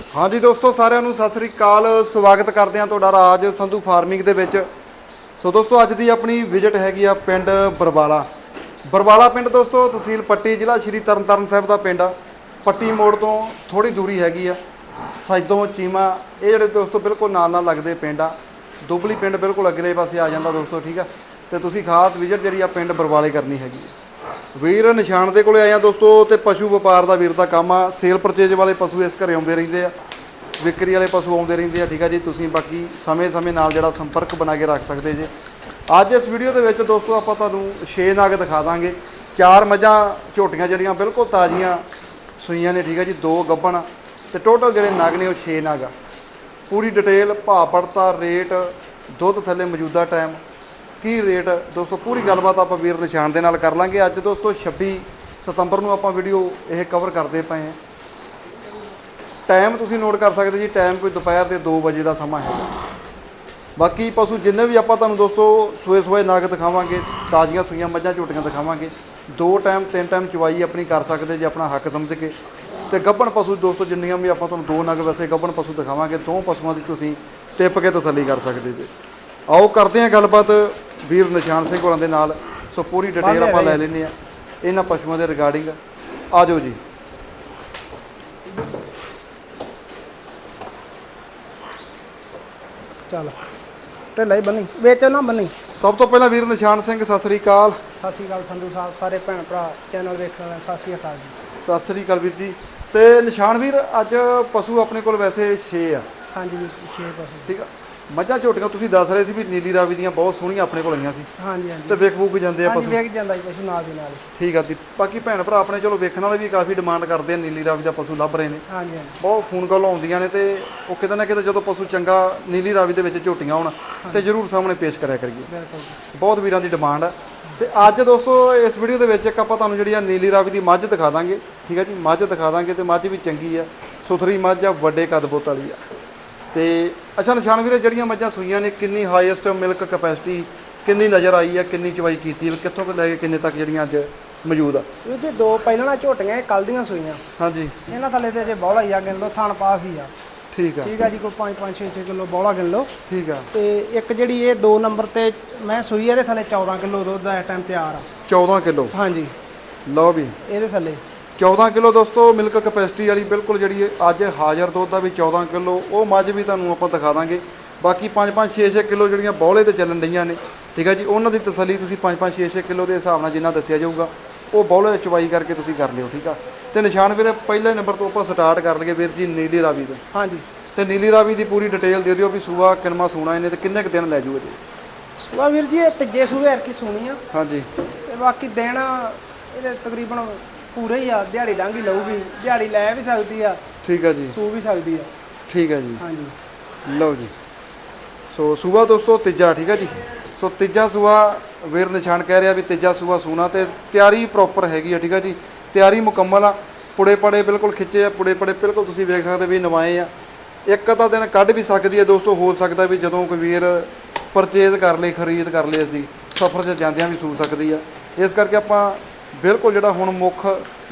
ਹਾਂਜੀ ਦੋਸਤੋ, ਸਾਰਿਆਂ ਨੂੰ ਸਤਿ ਸ੍ਰੀ ਅਕਾਲ। ਸਵਾਗਤ ਕਰਦੇ ਹਾਂ ਤੁਹਾਡਾ ਰਾਜ ਸੰਧੂ ਫਾਰਮਿੰਗ ਦੇ ਵਿੱਚ। ਸੋ ਦੋਸਤੋ, ਅੱਜ ਦੀ ਆਪਣੀ ਵਿਜ਼ਿਟ ਹੈਗੀ ਆ ਪਿੰਡ ਬਰਵਾਲਾ। ਬਰਵਾਲਾ ਪਿੰਡ ਦੋਸਤੋ, ਤਹਿਸੀਲ ਪੱਟੀ, ਜ਼ਿਲ੍ਹਾ ਸ਼੍ਰੀ ਤਰਨਤਾਰਨ ਸਾਹਿਬ ਦਾ ਪਿੰਡ ਆ। ਪੱਟੀ ਮੋੜ ਤੋਂ ਥੋੜੀ ਦੂਰੀ ਹੈਗੀ ਆ। ਸੈਦੋਂ ਚੀਮਾ, ਇਹ ਜਿਹੜੇ ਦੋਸਤੋ ਬਿਲਕੁਲ ਨਾਲ ਨਾਲ ਲੱਗਦੇ ਪਿੰਡ ਆ। ਦੁਬਲੀ ਪਿੰਡ ਬਿਲਕੁਲ ਅਗਲੇ ਪਾਸੇ ਆ ਜਾਂਦਾ ਦੋਸਤੋ, ਠੀਕ ਆ। ਤੇ ਤੁਸੀਂ ਖਾਸ ਵਿਜ਼ਿਟ ਜਿਹੜੀ ਆ ਪਿੰਡ ਬਰਵਾਲੇ ਕਰਨੀ ਹੈਗੀ ਆ। ਵੀਰ, ਨਿਸ਼ਾਨ ਦੇ ਕੋਲੇ ਆਏ ਆ ਦੋਸਤੋ ਤੇ ਪਸ਼ੂ ਵਪਾਰ ਦਾ ਵੀਰ ਦਾ ਕੰਮ ਆ। ਸੇਲ ਪਰਚੇਜ ਵਾਲੇ ਪਸ਼ੂ ਇਸ ਘਰੇ ਆਉਂਦੇ ਰਹਿੰਦੇ ਆ। ਵਿਕਰੀ ਵਾਲੇ ਪਸ਼ੂ ਆਉਂਦੇ ਰਹਿੰਦੇ ਆ, ਠੀਕ ਆ ਜੀ? ਤੁਸੀਂ ਬਾਕੀ ਸਮੇਂ-ਸਮੇਂ ਨਾਲ ਜਿਹੜਾ ਸੰਪਰਕ ਬਣਾ ਕੇ ਰੱਖ ਸਕਦੇ ਜੇ। ਅੱਜ ਇਸ ਵੀਡੀਓ ਦੇ ਵਿੱਚ ਦੋਸਤੋ ਆਪਾਂ ਤੁਹਾਨੂੰ 6 ਨਾਗ ਦਿਖਾ ਦਾਂਗੇ। ਚਾਰ ਮੱਝਾਂ, ਝੋਟੀਆਂ ਜਿਹੜੀਆਂ ਬਿਲਕੁਲ ਤਾਜ਼ੀਆਂ ਸੂਈਆਂ ਨੇ, ਠੀਕ ਆ ਜੀ? ਦੋ ਗੱਭਣ ਤੇ ਟੋਟਲ ਜਿਹੜੇ ਨਾਗ ਨੇ ਉਹ 6 ਨਾਗ ਆ। ਪੂਰੀ ਡਿਟੇਲ ਭਾਅ ਪੜਤਾ ਰੇਟ ਦੁੱਧ ਥੱਲੇ ਮੌਜੂਦਾ ਟਾਈਮ ਕੀ ਰੇਟ ਦੋਸਤੋ, ਪੂਰੀ ਗੱਲਬਾਤ ਆਪਾਂ ਵੀਰ ਨਿਸ਼ਾਨ ਦੇ ਨਾਲ ਕਰ ਲਾਂਗੇ। ਅੱਜ ਦੋਸਤੋ 26 ਸਤੰਬਰ ਨੂੰ ਆਪਾਂ ਵੀਡੀਓ ਇਹ ਕਵਰ ਕਰਦੇ ਪਏ ਹਾਂ। ਟਾਈਮ ਤੁਸੀਂ ਨੋਟ ਕਰ ਸਕਦੇ ਜੀ ਟਾਈਮ ਕੋਈ ਦੁਪਹਿਰ ਦੇ 2 ਵਜੇ ਦਾ ਸਮਾਂ ਹੈਗਾ। ਬਾਕੀ ਪਸ਼ੂ ਜਿੰਨੇ ਵੀ ਆਪਾਂ ਤੁਹਾਨੂੰ ਦੋਸਤੋ, ਸੂਏ ਸੂਏ ਨਗ ਦਿਖਾਵਾਂਗੇ, ਤਾਜ਼ੀਆਂ ਸੂਈਆਂ ਮੱਝਾਂ ਝੋਟੀਆਂ ਦਿਖਾਵਾਂਗੇ, ਦੋ ਟਾਈਮ ਤਿੰਨ ਟਾਈਮ ਚਵਾਈ ਆਪਣੀ ਕਰ ਸਕਦੇ ਜੇ, ਆਪਣਾ ਹੱਕ ਸਮਝ ਕੇ। ਤੇ ਗੱਭਣ ਪਸ਼ੂ ਦੋਸਤੋ, ਜਿੰਨੀਆਂ ਵੀ ਆਪਾਂ ਤੁਹਾਨੂੰ ਦੋ ਨਗ ਵੈਸੇ ਗੱਭਣ ਪਸ਼ੂ ਦਿਖਾਵਾਂਗੇ, ਦੋ ਪਸ਼ੂਆਂ ਦੀ ਤੁਸੀਂ ਟਿੱਪ ਕੇ ਤਸੱਲੀ ਕਰ ਸਕਦੇ ਜੇ। ਆਓ ਕਰਦੇ ਹਾਂ ਗੱਲਬਾਤ। ਵੀਰ ਨਿਸ਼ਾਨ ਸਿੰਘ ਹੋਰਾਂ ਦੇ ਨਾਲ। ਸੋ ਪੂਰੀ ਡਿਟੇਲ ਆਪਾਂ ਲੈ ਲੈਂਦੇ ਆ ਇਹਨਾਂ ਪਸ਼ੂਆਂ ਦੇ ਰਿਗਾਰਡਿੰਗ ਆ ਜਾਓ ਜੀ। ਚੱਲ। ਢਿੱਲਾ ਹੀ ਬੰਨੀ। ਵਿੱਚ ਨਾ ਬੰਨੀ। ਸਭ ਤੋਂ ਪਹਿਲਾਂ ਵੀਰ ਨਿਸ਼ਾਨ ਸਿੰਘ ਸਤਿ ਸ੍ਰੀ ਅਕਾਲ। ਸਤਿ ਸ਼੍ਰੀ ਅਕਾਲ ਸੰਧੂ ਸਾਹਿਬ ਸਾਰੇ ਭੈਣ ਭਰਾ ਚੈਨਲ ਵੇਖਣ ਵਾਲੇ ਸਤਿ ਸ਼੍ਰੀ ਅਕਾਲ ਜੀ। ਸਤਿ ਸ੍ਰੀ ਅਕਾਲ ਵੀਰ ਜੀ। ਤੇ ਨਿਸ਼ਾਨ ਵੀਰ ਅੱਜ ਪਸ਼ੂ ਆਪਣੇ ਕੋਲ ਵੈਸੇ 6 ਆ। ਹਾਂਜੀ ਜੀ ਛੇ ਪਾਸੇ। ਠੀਕ ਆ। ਮੱਝਾਂ ਝੋਟੀਆਂ ਤੁਸੀਂ ਦੱਸ ਰਹੇ ਸੀ ਵੀ ਨੀਲੀ ਰਾਵੀ ਦੀਆਂ ਬਹੁਤ ਸੋਹਣੀਆਂ ਆਪਣੇ ਕੋਲ ਆਈਆਂ ਸੀ। ਹਾਂਜੀ ਹਾਂਜੀ। ਤੇ ਵਿਕ ਵੂਕ ਜਾਂਦੇ ਆ ਹਾਂਜੀ ਪਸ਼ੂ। ਵੇਖ ਜਾਂਦਾ ਜੀ ਪਸ਼ੂ ਨਾਲ ਦੀ ਨਾਲ। ਠੀਕ ਆ ਜੀ। ਬਾਕੀ ਭੈਣ ਭਰਾ ਆਪਣੇ ਚਲੋ ਵੇਖਣ ਵਾਲੇ ਵੀ ਕਾਫੀ ਡਿਮਾਂਡ ਕਰਦੇ ਆ ਨੀਲੀ ਰਾਵੀ ਦਾ ਪਸ਼ੂ ਲੱਭ ਰਹੇ ਨੇ। ਹਾਂਜੀ ਹਾਂਜੀ। ਬਹੁਤ ਫੋਨ ਕਾਲ ਆਉਂਦੀਆਂ ਨੇ ਤੇ ਉਹ ਕਿਤੇ ਨਾ ਕਿਤੇ ਜਦੋਂ ਪਸ਼ੂ ਚੰਗਾ ਨੀਲੀ ਰਾਵੀ ਦੇ ਵਿੱਚ ਝੋਟੀਆਂ ਆਉਣ ਤੇ ਜਰੂਰ ਸਾਹਮਣੇ ਪੇਸ਼ ਕਰਿਆ ਕਰੀਏ। ਬਿਲਕੁਲ ਜੀ। ਬਹੁਤ ਵੀਰਾਂ ਦੀ ਡਿਮਾਂਡ ਹੈ ਤੇ ਅੱਜ ਦੋਸਤੋ ਇਸ ਵੀਡੀਓ ਦੇ ਵਿੱਚ ਇੱਕ ਆਪਾਂ ਤੁਹਾਨੂੰ ਜਿਹੜੀ ਆ ਨੀਲੀ ਰਾਵੀ ਦੀ ਮੱਝ ਦਿਖਾ ਦਾਂਗੇ। ਠੀਕ ਹੈ ਜੀ ਮੱਝ ਦਿਖਾ ਦਾਂਗੇ ਤੇ ਮੱਝ ਵੀ ਚੰਗੀ ਆ। ਸੁਥਰੀ ਮੱਝ ਆ ਵੱਡੇ ਕੱਦ ਬੁੱਤ ਵਾਲੀ ਆ। ਤੇ ਅੱਛਾ ਨਿਸ਼ਾਨ ਵੀਰੇ ਜਿਹੜੀਆਂ ਮੱਝਾਂ ਸੂਈਆਂ ਨੇ ਕਿੰਨੀ ਹਾਈਐਸਟ ਮਿਲਕ ਕਪੈਸਿਟੀ ਕਿੰਨੀ ਨਜ਼ਰ ਆਈ ਆ ਕਿੰਨੀ ਚਵਾਈ ਕੀਤੀ ਹੈ ਕਿੱਥੋਂ ਤੋਂ ਲੈ ਕੇ ਕਿੰਨੇ ਤੱਕ ਜਿਹੜੀਆਂ ਅੱਜ ਮੌਜੂਦ ਆ? ਇਹ ਜੀ ਦੋ ਪਹਿਲਾਂ ਝੋਟੀਆਂ ਇਹ ਕੱਲ ਦੀਆਂ ਸੂਈਆਂ। ਹਾਂਜੀ। ਇਹਨਾਂ ਥੱਲੇ ਤੇ ਜੇ ਬੌਲਾ ਹੀ ਆ ਗਿਣ ਲਓ ਥਣ ਪਾਸ ਹੀ ਆ। ਠੀਕ ਆ। ਠੀਕ ਆ ਜੀ ਕੋਈ 5 5 6 6 ਕਿਲੋ ਬੌਲਾ ਗਿਣ ਲਓ। ਠੀਕ ਆ। ਤੇ ਇੱਕ ਜਿਹੜੀ ਇਹ ਦੋ ਨੰਬਰ ਤੇ ਮੈਂ ਸੂਈ ਇਹਦੇ ਥੱਲੇ 14 ਕਿਲੋ ਦੁੱਧ ਦਾ ਇਸ ਟਾਈਮ ਤਿਆਰ ਆ। 14 ਕਿਲੋ? ਹਾਂਜੀ। ਲਓ ਵੀ। ਇਹਦੇ ਥੱਲੇ। 14 ਕਿਲੋ ਦੋਸਤੋ ਮਿਲਕ ਕਪੈਸਿਟੀ ਵਾਲੀ ਬਿਲਕੁਲ ਜਿਹੜੀ ਅੱਜ ਹਾਜ਼ਰ ਦੁੱਧ ਦਾ ਵੀ 14 ਕਿਲੋ ਉਹ ਮੱਝ ਵੀ ਤੁਹਾਨੂੰ ਆਪਾਂ ਦਿਖਾ ਦਾਂਗੇ। ਬਾਕੀ 5-5 6-6 ਕਿਲੋ ਜਿਹੜੀਆਂ ਬੌਲੇ ਤੇ ਚੱਲਣ ਡਈਆਂ ਨੇ ਠੀਕ ਹੈ ਜੀ? ਉਹਨਾਂ ਦੀ ਤਸੱਲੀ ਤੁਸੀਂ 5-5 6-6 ਕਿਲੋ ਦੇ ਹਿਸਾਬ ਨਾਲ ਜਿੰਨਾ ਦੱਸਿਆ ਜਾਊਗਾ ਉਹ ਬੌਲੇ ਚਵਾਈ ਕਰਕੇ ਤੁਸੀਂ ਕਰ ਲਿਓ ਠੀਕ ਆ? ਤੇ ਨਿਸ਼ਾਨ ਵੀਰੇ ਪਹਿਲੇ ਨੰਬਰ ਤੋਂ ਆਪਾਂ ਸਟਾਰਟ ਕਰ ਲਈਏ ਵੀਰ ਜੀ ਨੀਲੀ ਰਾਵੀ ਤੋਂ। ਹਾਂਜੀ। ਤੇ ਨੀਲੀ ਰਾਵੀ ਦੀ ਪੂਰੀ ਡਿਟੇਲ ਦੇ ਦਿਓ ਵੀ ਸੂਆ ਕਿਨਮਾ ਸੂਣਾ ਇਹਨੇ ਤੇ ਕਿੰਨੇ ਕੁ ਦਿਨ ਲੈ ਜੂ ਇਹਦੇ? ਸੁਆ ਵੀਰ ਜੀ ਇਹ ਤੀਜੇ ਸੂਏ ਹਰ ਕੀ ਸੁਣੀ ਆ। ਹਾਂਜੀ। ਤੇ ਬਾਕੀ ਦਿਨ ਇਹਦੇ ਤਕਰੀਬਨ ਪੂਰੇ ਹੀ ਆ ਦਿਹਾੜੀ ਡਾਂਗੀ ਲਊਗੀ। ਦਿਹਾੜੀ ਲੈ ਵੀ ਸਕਦੀ ਆ। ਠੀਕ ਆ ਜੀ। ਸੂ ਵੀ ਸਕਦੀ ਆ। ਠੀਕ ਹੈ ਜੀ। ਹਾਂਜੀ। ਲਓ ਜੀ। ਸੋ ਸੂਆ ਦੋਸਤੋ ਤੀਜਾ ਠੀਕ ਹੈ ਜੀ? ਸੋ ਤੀਜਾ ਸੂਆ ਵੀਰ ਨਿਸ਼ਾਨ ਕਹਿ ਰਿਹਾ ਵੀ ਤੀਜਾ ਸੂਆ ਸੂਣਾ ਤੇ ਤਿਆਰੀ ਪ੍ਰੋਪਰ ਹੈਗੀ ਆ ਠੀਕ ਹੈ ਜੀ? ਤਿਆਰੀ ਮੁਕੰਮਲ ਆ। ਪੁੜੇ ਪੜੇ ਬਿਲਕੁਲ ਖਿੱਚੇ ਆ ਪੁੜੇ ਪੜੇ ਬਿਲਕੁਲ ਤੁਸੀਂ ਵੇਖ ਸਕਦੇ ਵੀ ਨਵਾਏ ਆ। ਇੱਕ ਅੱਧਾ ਦਿਨ ਕੱਢ ਵੀ ਸਕਦੀ ਹੈ ਦੋਸਤੋ ਹੋ ਸਕਦਾ ਵੀ ਜਦੋਂ ਕੋਈ ਵੀਰ ਪਰਚੇਜ਼ ਕਰ ਲੇ ਖਰੀਦ ਕਰ ਲੇ ਅਸੀਂ ਸਫ਼ਰ 'ਚ ਜਾਂਦਿਆਂ ਵੀ ਸੂ ਸਕਦੀ ਆ। ਇਸ ਕਰਕੇ ਆਪਾਂ ਬਿਲਕੁਲ ਜਿਹੜਾ ਹੁਣ ਮੁੱਖ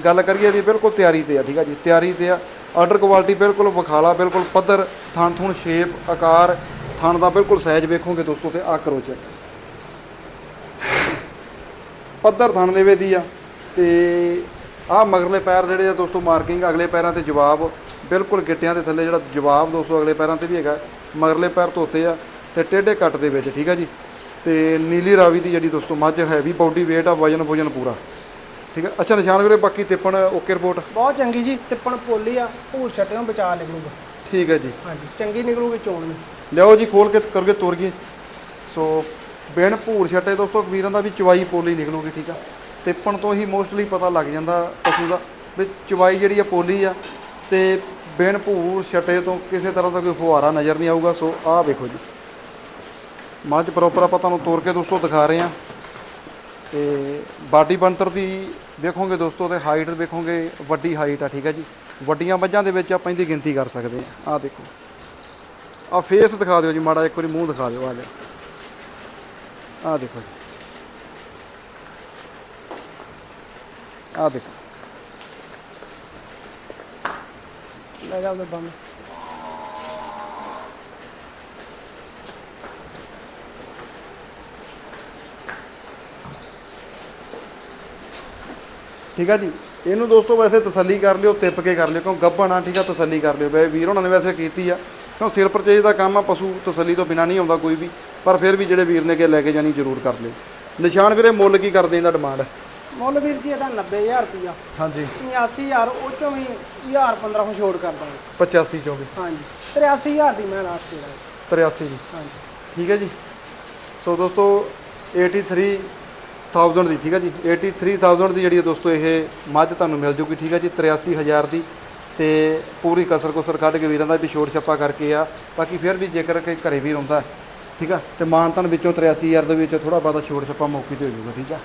ਗੱਲ ਕਰੀਏ ਵੀ ਬਿਲਕੁਲ ਤਿਆਰੀ ਤੇ ਆ, ਠੀਕ ਆ ਜੀ, ਤਿਆਰੀ ਤੇ ਆ। ਆਰਡਰ ਕੁਆਲਿਟੀ ਬਿਲਕੁਲ ਵਿਖਾਲਾ, ਬਿਲਕੁਲ ਪੱਧਰ, ਥਣ ਥੁਣ ਸ਼ੇਪ ਆਕਾਰ, ਥਣ ਦਾ ਬਿਲਕੁਲ ਸਾਈਜ਼ ਵੇਖੋਗੇ ਦੋਸਤੋ ਤੇ ਆ ਕਰੋ ਚੈੱਕ ਪੱਧਰ ਥਣ ਦੇ ਵੇਦੀ ਆ ਤੇ ਆ ਮਗਰਲੇ ਪੈਰ ਜਿਹੜੇ ਆ ਦੋਸਤੋ ਮਾਰਕਿੰਗ ਅਗਲੇ ਪੈਰਾਂ ਤੇ ਜਵਾਬ, ਬਿਲਕੁਲ ਗਿੱਟਿਆਂ ਦੇ ਥੱਲੇ ਜਿਹੜਾ ਜਵਾਬ ਦੋਸਤੋ ਅਗਲੇ ਪੈਰਾਂ ਤੇ ਵੀ ਹੈਗਾ, ਮਗਰਲੇ ਪੈਰ ਧੋਤੇ ਆ ਤੇ ਟੇਢੇ ਕੱਟ ਦੇ ਵਿੱਚ, ਠੀਕ ਆ ਜੀ। ਤੇ ਨੀਲੀ ਰਾਵੀ ਦੀ ਜਿਹੜੀ ਦੋਸਤੋ ਮੱਝ ਹੈਵੀ ਬਾਡੀ weight ਆ ਵਜਨ ਵਜਨ ਪੂਰਾ। ਠੀਕ ਆ ਅੱਛਾ ਨਿਸ਼ਾਨ ਵੀਰੇ ਬਾਕੀ ਤਿੱਪਣ ਓਕੇ ਰਿਪੋਰਟ ਬਹੁਤ ਚੰਗੀ ਜੀ ਤਿੱਪਣ ਪੋਲੀ ਆ ਭੂਰ ਛੱਟਿਓ ਬਚਾ ਨਿਕਲੂਗਾ ਠੀਕ ਹੈ ਜੀ। ਹਾਂਜੀ ਚੰਗੀ ਨਿਕਲੂਗੀ ਚੋਣ। ਵੀ ਲਿਆਓ ਜੀ ਖੋਲ ਕੇ ਕਰਗੇ ਤੋਰ ਗਏ ਸੋ ਬਿਨ ਭੂਰ ਛੱਟੇ ਦੋਸਤੋ ਵੀਰਾਂ ਦਾ ਵੀ ਚਵਾਈ ਪੋਲੀ ਨਿਕਲੂਗੀ ਠੀਕ ਆ। ਤਿੱਪਣ ਤੋਂ ਹੀ ਮੋਸਟਲੀ ਪਤਾ ਲੱਗ ਜਾਂਦਾ ਪਸ਼ੂ ਦਾ ਵੀ ਚਵਾਈ ਜਿਹੜੀ ਆ ਪੋਲੀ ਆ ਤੇ ਬਿਨ ਭੂਰ ਛੱਟੇ ਤੋਂ ਕਿਸੇ ਤਰ੍ਹਾਂ ਦਾ ਕੋਈ ਫੁਹਾਰਾ ਨਜ਼ਰ ਨਹੀਂ ਆਊਗਾ। ਸੋ ਆਹ ਵੇਖੋ ਜੀ। ਮੱਝ ਪ੍ਰੋਪਰ ਆਪਾਂ ਤੁਹਾਨੂੰ ਤੋਰ ਕੇ ਦੋਸਤੋ ਦਿਖਾ ਰਹੇ ਆ ਤੇ ਬਾਡੀ ਬੰਤਰ ਦੀ ਦੇਖੋਗੇ ਦੋਸਤੋ ਤੇ ਹਾਈਟ ਵੇਖੋਗੇ, ਵੱਡੀ ਹਾਈਟ ਆ, ਠੀਕ ਹੈ ਜੀ। ਵੱਡੀਆਂ ਮੱਝਾਂ ਦੇ ਵਿੱਚ ਆਪਾਂ ਇਹਦੀ ਗਿਣਤੀ ਕਰ ਸਕਦੇ ਆ ਆਹ ਦੇਖੋ। ਆ ਫੇਸ ਦਿਖਾ ਦਿਓ ਜੀ, ਮਾੜਾ ਇੱਕ ਵਾਰੀ ਮੂੰਹ ਦਿਖਾ ਦਿਓ ਆ ਲੈ। ਆ ਦੇਖੋ ਜੀ। ਆ ਦੇਖੋ। ਲੈ ਜਾ ਉਹਦੇ ਬੰਦ ਠੀਕ ਆ ਜੀ? ਇਹਨੂੰ ਦੋਸਤੋ ਵੈਸੇ ਤਸੱਲੀ ਕਰ ਲਿਓ ਤਿੱਪ ਕੇ ਕਰ ਲਿਓ ਕਿਉਂ ਗੱਭਣ ਠੀਕ ਆ? ਤਸੱਲੀ ਕਰ ਲਿਓ। ਵੇ ਵੀਰ ਉਹਨਾਂ ਨੇ ਵੈਸੇ ਕੀਤੀ ਆ ਕਿਉਂ ਸਿਰ ਪਰਚੇਜ ਦਾ ਕੰਮ ਆ ਪਸ਼ੂ ਤਸੱਲੀ ਤੋਂ ਬਿਨਾ ਨਹੀਂ ਆਉਂਦਾ ਕੋਈ ਵੀ ਪਰ ਫਿਰ ਵੀ ਜਿਹੜੇ ਵੀਰ ਨੇ ਕਿ ਲੈ ਕੇ ਜਾਣੀ ਜ਼ਰੂਰ ਕਰ ਲਿਓ। ਨਿਸ਼ਾਨ ਵੀਰੇ ਮੁੱਲ ਕੀ ਕਰਦੇ ਇਹਦਾ ਡਿਮਾਂਡ ਮੁੱਲ ਵੀਰ ਜੀ ਇਹਦਾ 90000 ਰੁਪਇਆ ਹਾਂਜੀ। 85000 ਉਹ ਚੋਂ ਵੀ 1000 1500 ਛੋੜ ਕਰ ਦਾਂਗੇ 85 ਚੋਂ ਵੀ? ਹਾਂਜੀ। 83000 ਦੀ ਮੈਂ ਲਾਸਟ ਦੇ ਦਾਂਗੇ 83 ਦੀ। ਹਾਂਜੀ। ਠੀਕ ਹੈ ਜੀ? ਸੋ ਦੋਸਤੋ 83000 ਦੀ, ਠੀਕ ਹੈ ਜੀ? 83000 ਦੀ ਜਿਹੜੀ ਹੈ ਦੋਸਤੋ ਇਹ ਮੱਝ ਤੁਹਾਨੂੰ ਮਿਲ ਜੂਗੀ, ਠੀਕ ਹੈ ਜੀ? 83000 ਦੀ ਤੇ ਪੂਰੀ ਕਸਰ ਕੁਸਰ ਕੱਢ ਕੇ ਵੀਰਾਂ ਦਾ ਵੀ ਛੋਟ ਛੱਪਾ ਕਰਕੇ ਆ। ਬਾਕੀ ਫਿਰ ਵੀ ਜੇਕਰ ਕਿ ਘਰੇ ਵੀ ਹੁੰਦਾ, ਠੀਕ ਆ? ਤੇ ਮਾਨਤਨ ਵਿੱਚੋਂ 83000 ਦੇ ਵਿੱਚ ਥੋੜਾ ਬਹੁਤਾ ਛੋਟ ਛੱਪਾ ਮੌਕੇ ਤੇ ਹੋ ਜਾਊਗਾ ਠੀਕ ਆ?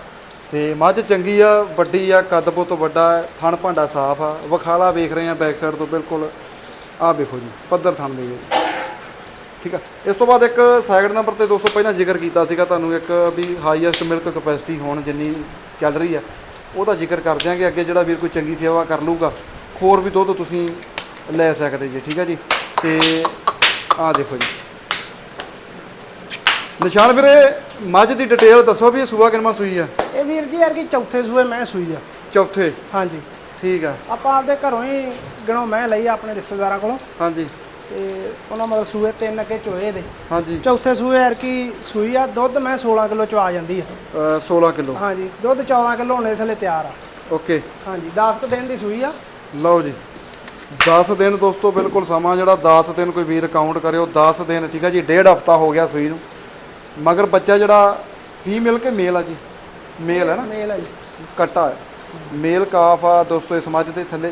ਤੇ ਮੱਝ ਚੰਗੀ ਆ, ਵੱਡੀ ਆ ਕੱਦ ਤੋਂ ਵੱਡਾ ਹੈ ਥਣ ਭਾਂਡਾ ਸਾਫ਼ ਆ। ਵਖਾਲਾ ਵੇਖ ਰਹੇ ਆ ਬੈਕ ਸਾਈਡ ਤੋਂ ਬਿਲਕੁਲ। ਆਹ ਵੇਖੋ ਜੀ, ਪੱਧਰ ਥਣ ਦੇ ਜੀ ਠੀਕ ਆ। ਇਸ ਤੋਂ ਬਾਅਦ ਇੱਕ ਸੈਕਿੰਡ ਨੰਬਰ ਤੇ ਦੋਸਤੋ ਪਹਿਲਾਂ ਜ਼ਿਕਰ ਕੀਤਾ ਸੀਗਾ ਤੁਹਾਨੂੰ ਇੱਕ ਵੀ ਹਾਈਐਸਟ ਮਿਲਕ ਕਪੈਸਿਟੀ ਹੋਣ ਜਿੰਨੀ ਚੱਲ ਰਹੀ ਆ ਉਹਦਾ ਜ਼ਿਕਰ ਕਰ ਦਿਆਂਗੇ ਅੱਗੇ ਜਿਹੜਾ ਵੀਰ ਕੋਈ ਚੰਗੀ ਸੇਵਾ ਕਰ ਲੂਗਾ ਹੋਰ ਵੀ ਦੁੱਧ ਤੁਸੀਂ ਲੈ ਸਕਦੇ ਜੀ ਠੀਕ ਆ ਜੀ। ਤੇ ਆਹ ਦੇਖੋ ਜੀ। ਨਿਸ਼ਾਨ ਵੀਰੇ ਮੱਝ ਦੀ ਡਿਟੇਲ ਦੱਸੋ ਵੀ ਇਹ ਸੂਆ ਕਿੰਨਾ ਸੂਈ ਆ? ਇਹ ਵੀਰ ਜੀ ਯਾਰ ਕੀ ਚੌਥੇ ਸੂਏ ਮੈਂ ਸੂਈ ਆ। ਚੌਥੇ? ਹਾਂਜੀ। ਠੀਕ ਆ। ਆਪਾਂ ਆਪਦੇ ਘਰੋਂ ਹੀ ਗਣੋ ਮੈਂ ਲਈ ਆ ਆਪਣੇ ਰਿਸ਼ਤੇਦਾਰਾਂ ਕੋਲੋਂ। ਹਾਂਜੀ। ਤੇ ਉਹਨਾਂ ਮਤਲਬ ਸੂਏ ਤਿੰਨ ਅੱਗੇ ਚੋਏ ਦੇ। ਹਾਂਜੀ। ਚੌਥੇ ਸੂਏ ਯਾਰ ਕੀ ਸੂਈ ਆ ਦੁੱਧ ਮੈਂ 16 ਕਿਲੋ ਚਵਾ ਜਾਂਦੀ ਆ। ਅਹ 16 ਕਿਲੋ। ਹਾਂਜੀ ਦੁੱਧ 14 ਕਿਲੋ ਹੋਣੇ ਥੱਲੇ ਤਿਆਰ ਆ। ਓਕੇ। ਹਾਂਜੀ 10 ਕੁ ਦਿਨ ਦੀ ਸੂਈ ਆ। ਲਓ ਜੀ। 10 ਦਿਨ ਦੋਸਤੋ ਬਿਲਕੁਲ ਸਮਾਂ ਜਿਹੜਾ 10 ਦਿਨ ਕੋਈ ਵੀਰ ਕਾਊਂਟ ਕਰਿਓ 10 ਦਿਨ ਠੀਕ ਹੈ ਜੀ ਡੇਢ ਹਫਤਾ ਹੋ ਗਿਆ ਸੂਈ ਨੂੰ। ਮਗਰ ਬੱਚਾ ਜਿਹੜਾ ਫੀਮੇਲ ਕੇ ਮੇਲ ਆ ਜੀ? ਮੇਲ ਹੈ ਨਾ? ਮੇਲ ਆ ਜੀ। ਕੱਟਾ ਹੈ। ਮੇਲ ਕਾਫ ਆ ਦੋਸਤੋ ਇਸ ਮੱਝ ਦੇ ਥੱਲੇ।